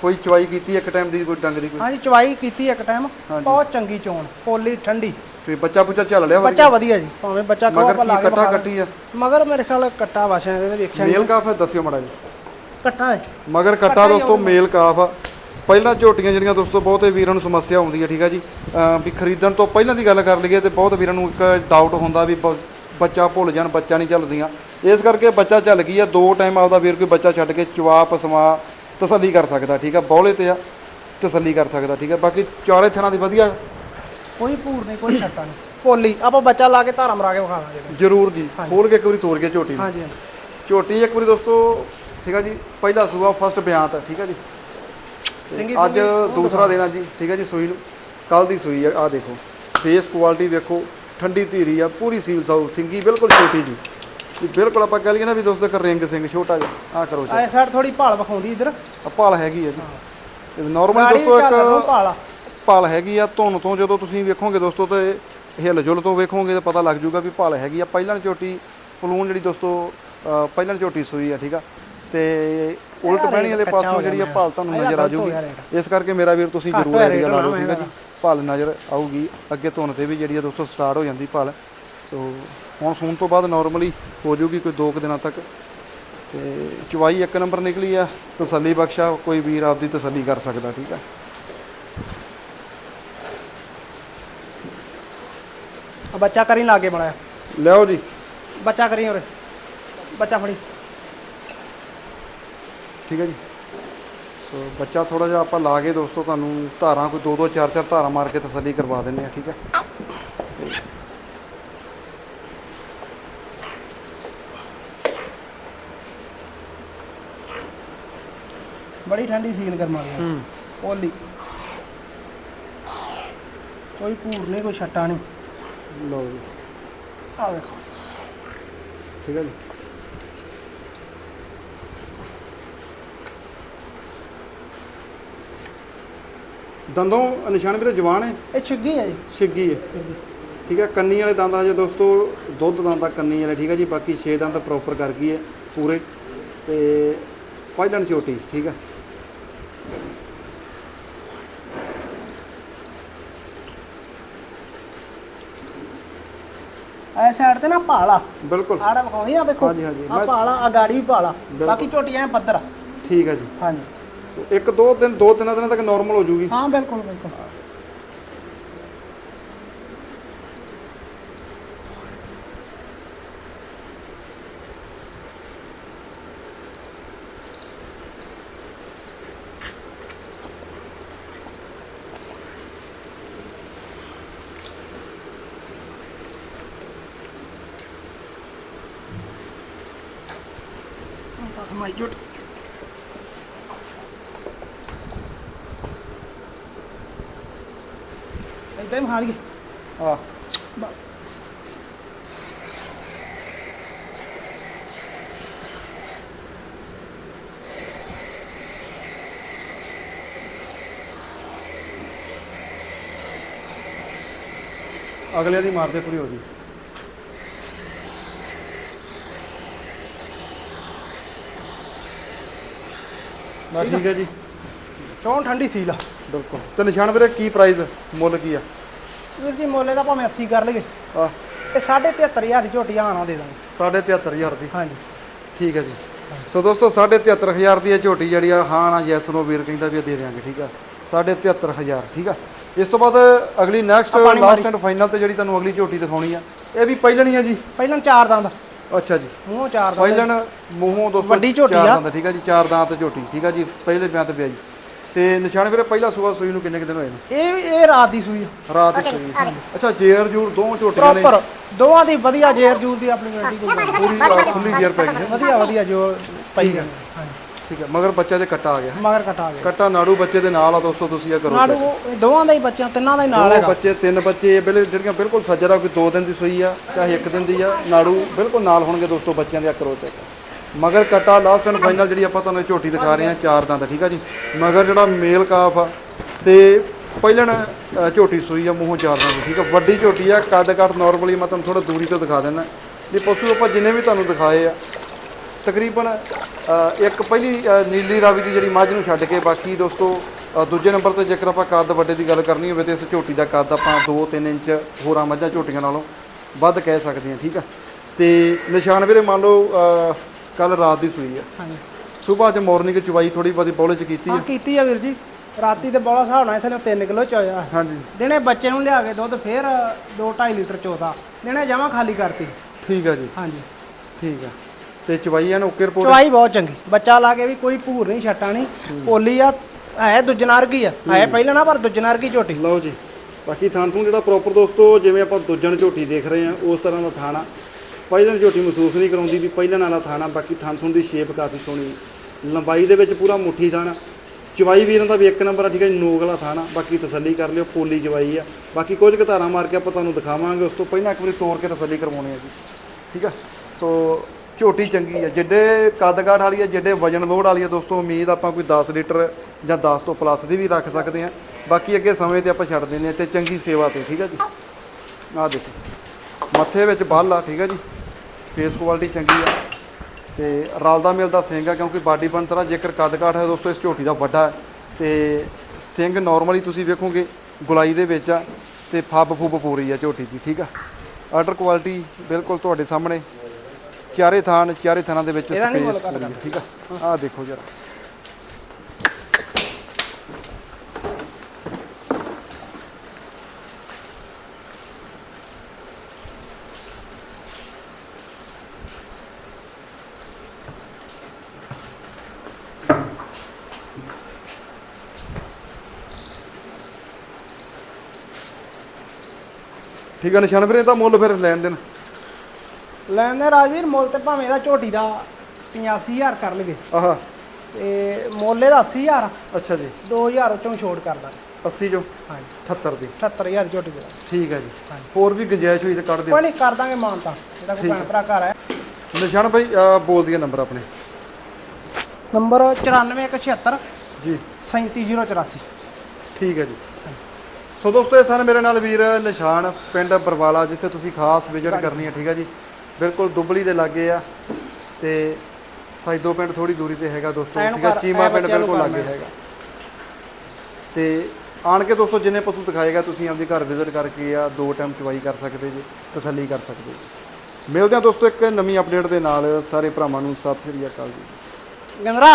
ਕੋਈ ਚਵਾਈ ਕੀਤੀ ਇੱਕ ਟਾਈਮ ਦੀ ਕੋਈ ਡੰਗ ਦੀ ਕੋਈ? ਹਾਂਜੀ ਚਵਾਈ ਕੀਤੀ ਇੱਕ ਟਾਈਮ। ਬਹੁਤ ਚੰਗੀ ਚੋਣ ਪੋਲੀ ਠੰਡੀ। ਤੇ ਬੱਚਾ ਬੁੱਚਾ ਚੱਲ ਲਿਆ ਬੱਚਾ ਵਧੀਆ ਜੀ ਭਾਵੇਂ ਬੱਚਾ ਖਾਓ ਮਗਰ ਕੀ ਕੱਟਾ ਕੱਟੀ ਆ। ਮਗਰ ਮੇਰੇ ਖਿਆਲ ਕੱਟਾ ਵਾਸ਼ਿਆ ਇਹਦੇ ਵੇਖਿਆ ਮੇਲ ਕਾਫ ਹੈ ਦੱਸਿਓ ਮੜਾ ਜੀ ਕੱਟਾ ਹੈ। ਮਗਰ ਕੱਟਾ ਹੀ ਦੋਸਤੋ। ਮੇਲ ਕਾਫ ਆ। ਪਹਿਲਾਂ ਝੋਟੀਆਂ ਜਿਹੜੀਆਂ ਦੋਸਤੋ ਬਹੁਤੇ ਵੀਰਾਂ ਨੂੰ ਸਮੱਸਿਆ ਆਉਂਦੀ ਹੈ ਠੀਕ ਆ ਜੀ? ਵੀ ਖਰੀਦਣ ਤੋਂ ਪਹਿਲਾਂ ਦੀ ਗੱਲ ਕਰ ਲਈਏ ਤੇ ਬਹੁਤ ਵੀਰਾਂ ਨੂੰ ਇੱਕ ਡਾਊਟ ਹੁੰਦਾ ਵੀ ਬੱਚਾ ਭੁੱਲ ਜਾਣ ਬੱਚਾ ਨਹੀਂ ਚੱਲਦੀਆਂ ਇਸ ਕਰਕੇ ਬੱਚਾ ਚੱਲ ਗਈ ਆ। ਦੋ ਟਾਈਮ ਆਪਦਾ ਵੀਰ ਕੋਈ ਬੱਚਾ ਛੱਡ ਕੇ ਚਵਾ ਪਸਵਾ ਤਸੱਲੀ ਕਰ ਸਕਦਾ ਠੀਕ ਆ? ਬੌਲੇ ਤੇ ਆ ਤਸੱਲੀ ਕਰ ਸਕਦਾ ਠੀਕ ਆ? ਬਾਕੀ ਚਾਰੇ ਥਾਂ ਦੀ ਵਧੀਆ ਕੋਈ ਭੂਰ ਨਹੀਂ ਕੋਈ ਛੱਟਾ ਨਹੀਂ। ਪੋਲੀ ਆਪਾਂ ਬੱਚਾ ਲਾ ਕੇ ਧਾਰਾ ਮਰਾ ਕੇ ਵਿਖਾ ਦਾਂਗੇ ਜ਼ਰੂਰ ਜੀ। ਖੋਲ ਕੇ ਇੱਕ ਵਾਰੀ ਤੋੜ ਕੇ ਝੋਟੀ ਨੂੰ। ਹਾਂਜੀ। ਝੋਟੀ ਇੱਕ ਵਾਰੀ ਦੋਸਤੋ ਠੀਕ ਆ ਜੀ ਪਹਿਲਾ ਸੂਆ ਫਸਟ ਬਿਆਨ ਤਾਂ ਠੀਕ ਆ ਜੀ। ਅੱਜ ਦੂਸਰਾ ਆ ਜੀ ਠੀਕ ਆ ਜੀ ਸੂਈ ਨੂੰ। ਕੱਲ ਦੀ ਸੂਈ ਆ ਆ ਦੇਖੋ। ਫੇਸ ਕੁਆਲਿਟੀ ਵੇਖੋ ਠੰਡੀ ਧੀਰੀ ਆ ਪੂਰੀ ਸੀਲ ਸਾਊ ਸਿੰਗੀ ਬਿਲਕੁਲ ਛੋਟੀ ਜੀ। ਵੀ ਬਿਲਕੁਲ ਆਪਾਂ ਕਹਿ ਲਈਏ ਨਾ ਵੀ ਦੋਸਤੋ ਇੱਕ ਰਿੰਗ ਸਿੰਘ ਛੋਟਾ ਜਿਹਾ ਆ ਕਰੋ ਜੀ। ਐ ਸਾਈਡ ਥੋੜੀ ਭਾਲ ਵਿਖਾਉਂਦੀ ਇਧਰ। ਆ ਭਾਲ ਹੈਗੀ ਆ ਜੀ। ਨਾਰਮਲੀ ਦੋਸਤੋ ਇੱਕ ਭਾਲ ਹੈਗੀ ਆ ਧੁਨ ਤੋਂ ਜਦੋਂ ਤੁਸੀਂ ਵੇਖੋਗੇ ਦੋਸਤੋ ਤੇ ਹਿੱਲ ਜੁਲ ਤੋਂ ਵੇਖੋਗੇ ਤਾਂ ਪਤਾ ਲੱਗ ਜੂਗਾ ਵੀ ਭਾਲ ਹੈਗੀ ਆ। ਪਹਿਲਾਂ ਝੋਟੀ ਪਲੂਨ ਜਿਹੜੀ ਦੋਸਤੋ ਪਹਿਲਾਂ ਝੋਟੀ ਸੂਈ ਆ ਠੀਕ ਆ? ਤੇ ਉਲਟ ਬਹਿਣੀ ਵਾਲੇ ਪਾਸੋਂ ਹੋ ਜਿਹੜੀ ਆ ਭਾਲ ਤੁਹਾਨੂੰ ਨਜ਼ਰ ਆ ਹੋ ਰੇਟ। ਇਸ ਕਰਕੇ ਮੇਰਾ ਵੀਰ ਤੁਸੀਂ ਜ਼ਰੂਰ ਰੇਟ ਲਾ ਲਓ ਠੀਕ ਆ। ਜੀ ਭਾਲ ਨਜ਼ਰ ਆਊਗੀ ਅੱਗੇ ਧੁਨ ਤੇ ਵੀ ਜਿਹੜੀ ਆ ਦੋਸਤੋ ਸਟਾਰਟ ਹੋ ਜਾਂਦੀ ਭਾਲ। ਸੋ ਹੁਣ ਸੂਣ ਤੋਂ ਬਾਅਦ ਨਾਰਮਲੀ ਹੋ ਜੂਗੀ ਕੋਈ 2 ਕੁ ਦਿਨਾਂ ਤੱਕ। ਤੇ ਚਵਾਈ ਇੱਕ ਨੰਬਰ ਨਿਕਲੀ ਆ ਤਸੱਲੀ ਬਖਸ਼ਾ ਕੋਈ ਵੀਰ ਆਪਦੀ ਤਸੱਲੀ ਕਰ ਸਕਦਾ ਠੀਕ ਆ। ਆ ਬੱਚਾ ਕਰੀ ਲਾਗੇ ਬਣਾਇਆ ਲਿਆਓ ਜੀ। ਬੱਚਾ ਕਰੀ ਉਰੇ। ਬੱਚਾ ਫੜੀ। ਠੀਕ ਹੈ ਜੀ। ਸੋ ਬੱਚਾ ਥੋੜਾ ਜਿਹਾ ਆਪਾਂ ਲਾ ਕੇ ਦੋਸਤੋ ਤੁਹਾਨੂੰ ਧਾਰਾਂ ਕੋਈ ਦੋ ਦੋ ਚਾਰ ਚਾਰ ਧਾਰਾਂ ਮਾਰ ਕੇ ਤਸੱਲੀ ਕਰਵਾ ਦਿੰਨੇ ਆ ਠੀਕ ਹੈ ਬੜੀ ਠੰਡੀ ਸੀਲ ਕਰਮਾ ਗਿਆ ਹੂੰ। ਕੋਈ ਭੂਰ ਨਹੀਂ ਕੋਈ ਛੱਟਾ ਨਹੀਂ। ਲਓ ਜੀ। ਆ ਵੇਖੋ। ਠੀਕ ਹੈ ਜੀ। ਦੰਦੋਂ ਨਿਸ਼ਾਨ ਵੀਰੇ ਜਵਾਨ ਹੈ? ਇਹ ਛਿੱਗੀ ਹੈ ਜੀ। ਛਿੱਗੀ ਹੈ। ਠੀਕ ਹੈ ਕੰਨੀ ਵਾਲੇ ਦੰਦ ਹਜੇ ਦੋਸਤੋ ਦੁੱਧ ਦੰਦ ਆ ਕੰਨੀ ਵਾਲੇ ਠੀਕ ਹੈ ਜੀ ਬਾਕੀ 6 ਦੰਦ ਪ੍ਰੋਪਰ ਕਰ ਗਈ ਹੈ ਪੂਰੇ। ਤੇ ਪਹਿਲਣ ਝੋਟੀ ਠੀਕ ਹੈ ਐ ਸਾਈਡ ਤੇ ਨਾ ਆ ਬਿਲਕੁਲ। ਆੜਾ ਵਿਖਾਉਣੀ ਆ ਵੇਖੋ ਹਾਂਜੀ, ਹਾਂਜੀ। ਆ ਮੈਂ- ਭਾਲ ਆ ਗਾੜੀ ਵੀ ਬਿਲਕੁਲ। ਬਾਕੀ ਝੋਟੀ ਐ ਪੱਧਰ ਆ। ਠੀਕ ਹੈ ਜੀ। ਹਾਂਜੀ। ਇੱਕ ਦੋ ਦਿਨ ਦੋ ਤਿੰਨ ਦਿਨਾਂ ਤੱਕ ਨਾਰਮਲ ਹੋ ਜੂਗੀ। ਹਾਂ ਬਿਲਕੁਲ ਬਿਲਕੁਲ। ਮਾਈ ਜੁਟ ਇਦਾਂ ਹੀ ਮਾਰ ਗਈ ਆ ਬਸ। ਅਗਲੇ ਦੀ ਮਾਰਦੇ ਪੂਰੀ ਹੋ ਜੀ ਬਸ ਠੀਕ ਹੈ ਜੀ। ਚੌਂ ਠੰਡੀ ਸੀਲ ਆ ਬਿਲਕੁਲ। ਤੇ ਨਿਸ਼ਾਨ ਵੀਰੇ ਕੀ ਪ੍ਰਾਈਸ ਮੁੱਲ ਕੀ ਆ? ਵੀਰ ਜੀ ਮੋਲੇ ਦਾ ਭਾਵੇਂ 80 ਕਰ ਲਈਏ। ਆ ਇਹ 73000 ਦੀ ਝੋਟੀ ਆਣ ਦੇ ਦਾਂਗੇ 73000 ਦੀ? ਹਾਂਜੀ। ਠੀਕ ਹੈ ਜੀ। ਸੋ ਦੋਸਤੋ 73000 ਦੀ ਇਹ ਝੋਟੀ ਜਿਹੜੀ ਆ ਹਾਂ ਨਾ ਯੈਸ ਨੋ ਵੀਰ ਕਹਿੰਦਾ ਵੀ ਇਹ ਦੇ ਦਿਆਂਗੇ ਠੀਕ ਆ। 73000 ਠੀਕ ਆ। ਇਸ ਤੋਂ ਬਾਅਦ ਅਗਲੀ ਨੈਕਸਟ ਨੀ ਲਾਸਟ ਐਂਡ ਫਾਈਨਲ ਤੇ ਜਿਹੜੀ ਤੁਹਾਨੂੰ ਅਗਲੀ ਝੋਟੀ ਦਿਖਾਉਣੀ ਆ ਇਹ ਵੀ ਪਹਿਲਣੀ ਆ ਜੀ। ਪਹਿਲਾਂ ਚਾਰ ਦੰਦ। ਅੱਛਾ ਜੀ। ਮੂੰਹੋਂ ਚਾਰ ਦੰਦ ਪਹਿਲਣ ਮੂੰਹੋਂ ਦੋਸਤੋ ਵੱਡੀ ਝੋਟੀ ਚਾਰ ਆ। ਦੰਦ ਠੀਕ ਆ ਜੀ ਚਾਰ ਦਾਂਤ ਝੋਟੀ ਠੀਕ ਆ ਜੀ ਪਹਿਲੇ ਬਿਆਨ ਤੇ ਪਿਆ ਜੀ ਤੇ ਨਿਸ਼ਾਨ ਵੀਰੇ ਪਹਿਲਾ ਸੂਆ ਸੂਈ ਨੂੰ ਕਿੰਨੇ ਕੁ ਦਿਨ ਹੋਏ ਨੇ? ਇਹ ਇਹ ਰਾਤ ਦੀ ਸੂਈ ਰਾਤ ਦੀ ਸੂਈ ਅੱਛਾ ਜੇਰ ਜੂਰ ਦੋ ਝੋਟੀਆਂ ਨੇ? ਪ੍ਰੋਪਰ ਦੋਵਾਂ ਦੀ ਵਧੀਆ ਜੇਰ ਜੂਰ ਦੀ ਆਪਣੀ ਗਾਰੰਟੀ ਕੋਈ ਪੂਰੀ ਅ, ਖੁੱਲੀ ਜੇਰ ਪੈ ਗਈ ਹੈ। ਵਧੀਆ ਵਧੀਆ ਜੋ ਪਈ ਠੀਕ ਹੈ। ਠੀਕ ਹੈ ਮਗਰ ਬੱਚਾ ਦੇ ਕੱਟਾ ਆ ਗਿਆ। ਮਗਰ ਕਟਾ ਗਿਆ। ਕੱਟਾ ਨਾੜੂ ਬੱਚੇ ਦੇ ਨਾਲ ਆ ਦੋਸਤੋ ਤੁਸੀਂ ਇਹ ਕਰੋ ਨਾੜੂ ਦੋਵਾਂ ਦਾ ਹੀ ਬੱਚਿਆਂ ਤਿੰਨਾਂ ਦਾ ਹੀ ਨਾਲ ਹੈਗਾ। ਬੱਚੇ ਤਿੰਨ ਬੱਚੇ ਇਹ ਬਿਲ ਜਿਹੜੀਆਂ ਬਿਲਕੁਲ ਸੱਜਰਾ ਕੋਈ 2 ਦਿਨ ਦੀ ਸੂਈ ਆ ਚਾਹੇ 1 ਦਿਨ ਦੀ ਆ ਨਾੜੂ ਬਿਲਕੁਲ ਨਾਲ ਹੋਣਗੇ ਦੋਸਤੋ ਬੱਚਿਆਂ ਦੇ ਆ ਕਰੋ ਚੈੱਕ ਮਗਰ ਕਟਾ ਲਾਸਟ ਐਂਡ ਫਾਈਨਲ ਜਿਹੜੀ ਆਪਾਂ ਤੁਹਾਨੂੰ ਝੋਟੀ ਦਿਖਾ ਰਹੇ ਹਾਂ ਚਾਰ ਦੰਦ ਠੀਕ ਆ ਜੀ? ਮਗਰ ਜਿਹੜਾ ਮੇਲ ਕਾਫ ਆ ਤੇ ਪਹਿਲਣ ਝੋਟੀ ਸੂਈ ਆ ਮੂੰਹੋਂ ਚਾਰ ਦੰਦ ਠੀਕ ਆ? ਵੱਡੀ ਝੋਟੀ ਆ ਕੱਦ ਕੱਟ ਨਾਰਮਲੀ ਮੈਂ ਤੁਹਾਨੂੰ ਥੋੜਾ ਦੂਰੀ ਤੋਂ ਦਿਖਾ ਦਿੰਦਾ। ਇਹ ਪਸ਼ੂ ਆਪਾਂ ਜਿੰਨੇ ਵੀ ਤੁਹਾਨੂੰ ਦਿਖਾਏ ਆ ਤਕਰੀਬਨ ਇੱਕ ਪਹਿਲੀ ਨੀਲੀ ਰਾਵੀ ਦੀ ਜਿਹੜੀ ਮੱਝ ਨੂੰ ਛੱਡ ਕੇ ਬਾਕੀ ਦੋਸਤੋ ਦੂਜੇ ਨੰਬਰ ਤੇ ਜੇਕਰ ਆਪਾਂ ਕੱਦ ਵੱਡੇ ਦੀ ਗੱਲ ਕਰਨੀ ਹੋਵੇ ਤੇ ਇਸ ਝੋਟੀ ਦਾ ਕੱਦ ਆਪਾਂ 2-3 ਇੰਚ ਹੋਰਾਂ ਮੱਝਾਂ ਝੋਟੀਆਂ ਨਾਲੋਂ ਵੱਧ ਕਹਿ ਸਕਦੇ ਹਾਂ ਠੀਕ ਆ? ਤੇ ਨਿਸ਼ਾਨ ਵੀਰੇ ਮੰਨ ਲਓ ਕੱਲ ਰਾਤ ਦੀ ਸੂਈ ਆ। ਹਾਂਜੀ। ਸਵੇਰ ਅੱਜ ਮਾਰਨਿੰਗ ਚਵਾਈ ਥੋੜੀ ਬਹੁਤੀ ਬੌਲੇ ਚ ਕੀਤੀ ਆ। ਕੀਤੀ ਆ ਵੀਰ ਜੀ। ਰਾਤੀ ਤੇ ਬੋਲਾ ਹਿਸਾਬ ਨਾਲ ਇਥੇ 3 ਕਿਲੋ ਚ ਹੋਇਆ। ਹਾਂਜੀ। ਦਿਨੇ ਬੱਚੇ ਨੂੰ ਲਿਆ ਕੇ ਦੁੱਧ ਫੇਰ 2.5 ਲੀਟਰ ਚੋਦਾ। ਦਿਨੇ ਜਮਾ ਖਾਲੀ ਕਰਤੀ। ਠੀਕ ਆ ਜੀ। ਹਾਂਜੀ। ਠੀਕ ਆ। ਤੇ ਚਵਾਈ ਐਨ ਓਕੇ ਰਿਪੋਰਟ ਚਵਾਈ ਬਹੁਤ ਚੰਗੀ। ਬੱਚਾ ਲਾ ਕੇ ਵੀ ਕੋਈ ਭੂਰ ਨਹੀਂ ਛੱਟਾ ਨਹੀਂ। ਪੋਲੀ ਆ ਹੈ ਦੁਜਨਾਰਗੀ ਆ? ਹੈ ਪਹਿਲਾਂ ਨਾ ਪਰ ਦੁਜਨਾਰਗੀ ਝੋਟੀ? ਲਓ ਜੀ ਬਾਕੀ ਥਾਣ ਥੂਣ ਜਿਹੜਾ ਪ੍ਰੋਪਰ ਦੋਸਤੋ ਜਿਵੇਂ ਆਪਾਂ ਦੂਜਣ ਝੋਟੀ ਦੇਖ ਰਹੇ ਆ ਉਸ ਤਰ੍ਹਾਂ ਦਾ ਥਾਣਾ। ਪਹਿਲਣ ਝੋਟੀ ਮਹਿਸੂਸ ਨਹੀਂ ਕਰਾਉਂਦੀ ਵੀ ਪਹਿਲਣ ਵਾਲਾ ਥਾਣਾ ਬਾਕੀ ਥਾਣ ਥੂਣ ਦੀ ਸ਼ੇਪ ਕਾਫੀ ਸੋਹਣੀ ਲੰਬਾਈ ਦੇ ਵਿੱਚ ਪੂਰਾ ਮੁੱਠੀ ਥਾਣਾ। ਚਵਾਈ ਵੀ ਇਹਨਾਂ ਦਾ ਵੀ ਇੱਕ ਨੰਬਰ ਆ ਠੀਕ ਹੈ ਜੀ, ਨੋਕ ਵਾਲਾ ਥਾਣਾ। ਬਾਕੀ ਤਸੱਲੀ ਕਰ ਲਿਓ ਪੋਲੀ ਚਵਾਈ ਆ। ਬਾਕੀ ਕੁਝ ਕੁ ਧਾਰਾਂ ਮਾਰ ਕੇ ਆਪਾਂ ਤੁਹਾਨੂੰ ਦਿਖਾਵਾਂਗੇ ਉਸ ਤੋਂ ਪਹਿਲਾਂ ਇੱਕ ਵਾਰੀ ਤੋੜ ਕੇ ਤਸੱਲੀ ਕਰਵਾਉਣੀ ਆ ਜੀ। ਠੀਕ ਆ? ਸੋ ਝੋਟੀ ਚੰਗੀ ਆ। ਜਿੱਡੇ ਕੱਦਗਾਠ ਵਾਲੀ ਹੈ ਜਿੱਡੇ ਵਜਨ ਲੋਡ ਵਾਲੀ ਆ ਦੋਸਤੋ, ਉਮੀਦ ਆਪਾਂ ਕੋਈ 10 ਲੀਟਰ ਜਾਂ 10 ਤੋਂ ਪਲੱਸ ਦੀ ਵੀ ਰੱਖ ਸਕਦੇ ਆ। ਬਾਕੀ ਅੱਗੇ ਸਮੇਂ ਤੇ ਆਪਾਂ ਛੱਡ ਦਿੰਦੇ ਆ ਤੇ ਚੰਗੀ ਸੇਵਾ ਤੇ, ਠੀਕ ਆ ਜੀ? ਆਹ ਦੇਖੋ, ਮੱਥੇ ਵਿੱਚ ਬੱਲ ਆ, ਠੀਕ ਆ ਜੀ? ਫੇਸ ਕੁਆਲਿਟੀ ਚੰਗੀ ਆ। ਤੇ ਰਲਦਾ ਮਿਲਦਾ ਸਿੰਘ ਆ, ਕਿਉਂਕਿ ਬਾਡੀ ਬਣ ਬਣਤਰਾ ਜੇਕਰ ਕੱਦਗਾਠ ਹੈ ਦੋਸਤੋ, ਇਸ ਝੋਟੀ ਦਾ ਵੱਡਾ ਹੈ। ਤੇ ਸਿੰਘ ਨਾਰਮਲੀ ਤੁਸੀਂ ਵੇਖੋਗੇ, ਗੁਲਾਈ ਦੇ ਵਿੱਚ ਆ, ਤੇ ਫੱਬ ਫੁੱਬ ਪੂਰੀ ਆ ਝੋਟੀ ਦੀ, ਠੀਕ ਆ? ਆਰਡਰ ਕੁਆਲਿਟੀ ਬਿਲਕੁਲ ਤੁਹਾਡੇ ਸਾਹਮਣੇ। ਚਾਰੇ ਥਾਨ ਚਾਰੇ ਥਾਨਾਂ ਦੇ ਵਿੱਚ ਸਪੇਸ ਪੂਰੀ ਆ, ਠੀਕ ਆ? ਆਹ ਦੇਖੋ ਜਰਾ। ਠੀਕ ਆ ਨਿਸ਼ਾਨ ਵੀਰੇ ਤਾਂ ਮੁੱਲ ਫਿਰ ਲੈਣ ਦੇਣ। ਲੈਂਦੇ ਰਾਜਵੀਰ ਮੁੱਲ ਤੇ ਭਾਵੇਂ ਇਹਦਾ ਝੋਟੀ ਦਾ 85000 ਕਰ ਲਵੇ। ਆਹਾ। ਤੇ ਮੁੱਲ ਇਹਦਾ 80000 ਅੱਛਾ ਜੀ। 2000 ਚੋਂ ਛੋੜ ਕਰਦਾ 80 ਜੋ ਹਾਂਜੀ। 78 ਦੀ। 78000 ਦੀ ਝੋਟੀ ਦੇ ਠੀਕ ਹੈ ਜੀ। ਹੋਰ ਵੀ ਗੁੰਜਾਇਸ਼ ਹੋਈ ਤੇ ਕੱਢ ਦਿਓ। ਕੋਈ ਨਹੀਂ ਕਰ ਦਾਂਗੇ ਮਾਨਤਾ ਜਿਹੜਾ ਕੋਈ ਭੈਣ ਭਰਾ ਘਰ ਹੈ। ਨਿਸ਼ਾਨ ਭਾਈ ਬੋਲ ਦਈਏ ਨੰਬਰ ਆਪਣੇ। ਨੰਬਰ 94176 ਜੀ। 37084 ਠੀਕ ਹੈ ਜੀ। ਸੋ ਦੋਸਤੋ ਇਹ ਸਨ ਮੇਰੇ ਨਾਲ ਵੀਰ ਨਿਸ਼ਾਨ ਪਿੰਡ ਬਰਵਾਲਾ ਜਿੱਥੇ ਤੁਸੀਂ ਖਾਸ ਵਿਜ਼ਿਟ ਕਰਨੀ ਹੈ ਠੀਕ ਹੈ ਜੀ। ਬਿਲਕੁਲ ਦੁਬਲੀ ਦੇ ਲਾਗੇ ਆ ਤੇ ਸਾਈਦੋ ਪਿੰਡ ਥੋੜੀ ਦੂਰੀ ਤੇ ਹੈਗਾ ਦੋਸਤੋ ਠੀਕ ਘਰ- ਚੀਮਾ ਪਿੰਡ ਬਿਲਕੁਲ ਲਾਗੇ। ਹੈਗਾ। ਤੇ ਆਣ ਕੇ ਦੋਸਤੋ ਜਿੰਨੇ ਪਸ਼ੂ ਦਿਖਾਏਗਾ ਤੁਸੀਂ ਆਪਦੇ ਘਰ ਵਿਜ਼ਿਟ ਕਰਕੇ ਆ ਦੋ ਟਾਈਮ ਚਵਾਈ ਕਰ ਸਕਦੇ ਜੀ ਤਸੱਲੀ ਕਰ ਸਕਦੇ ਜੀ। ਮਿਲਦੇ ਹਾਂ ਦੋਸਤੋ ਇੱਕ ਨਵੀਂ ਅਪਡੇਟ ਦੇ ਨਾਲ ਸਾਰੇ ਭਰਾਵਾਂ ਨੂੰ ਸਤਿ ਸ੍ਰੀ ਅਕਾਲ ਜੀ। ਗੰਦਰਾ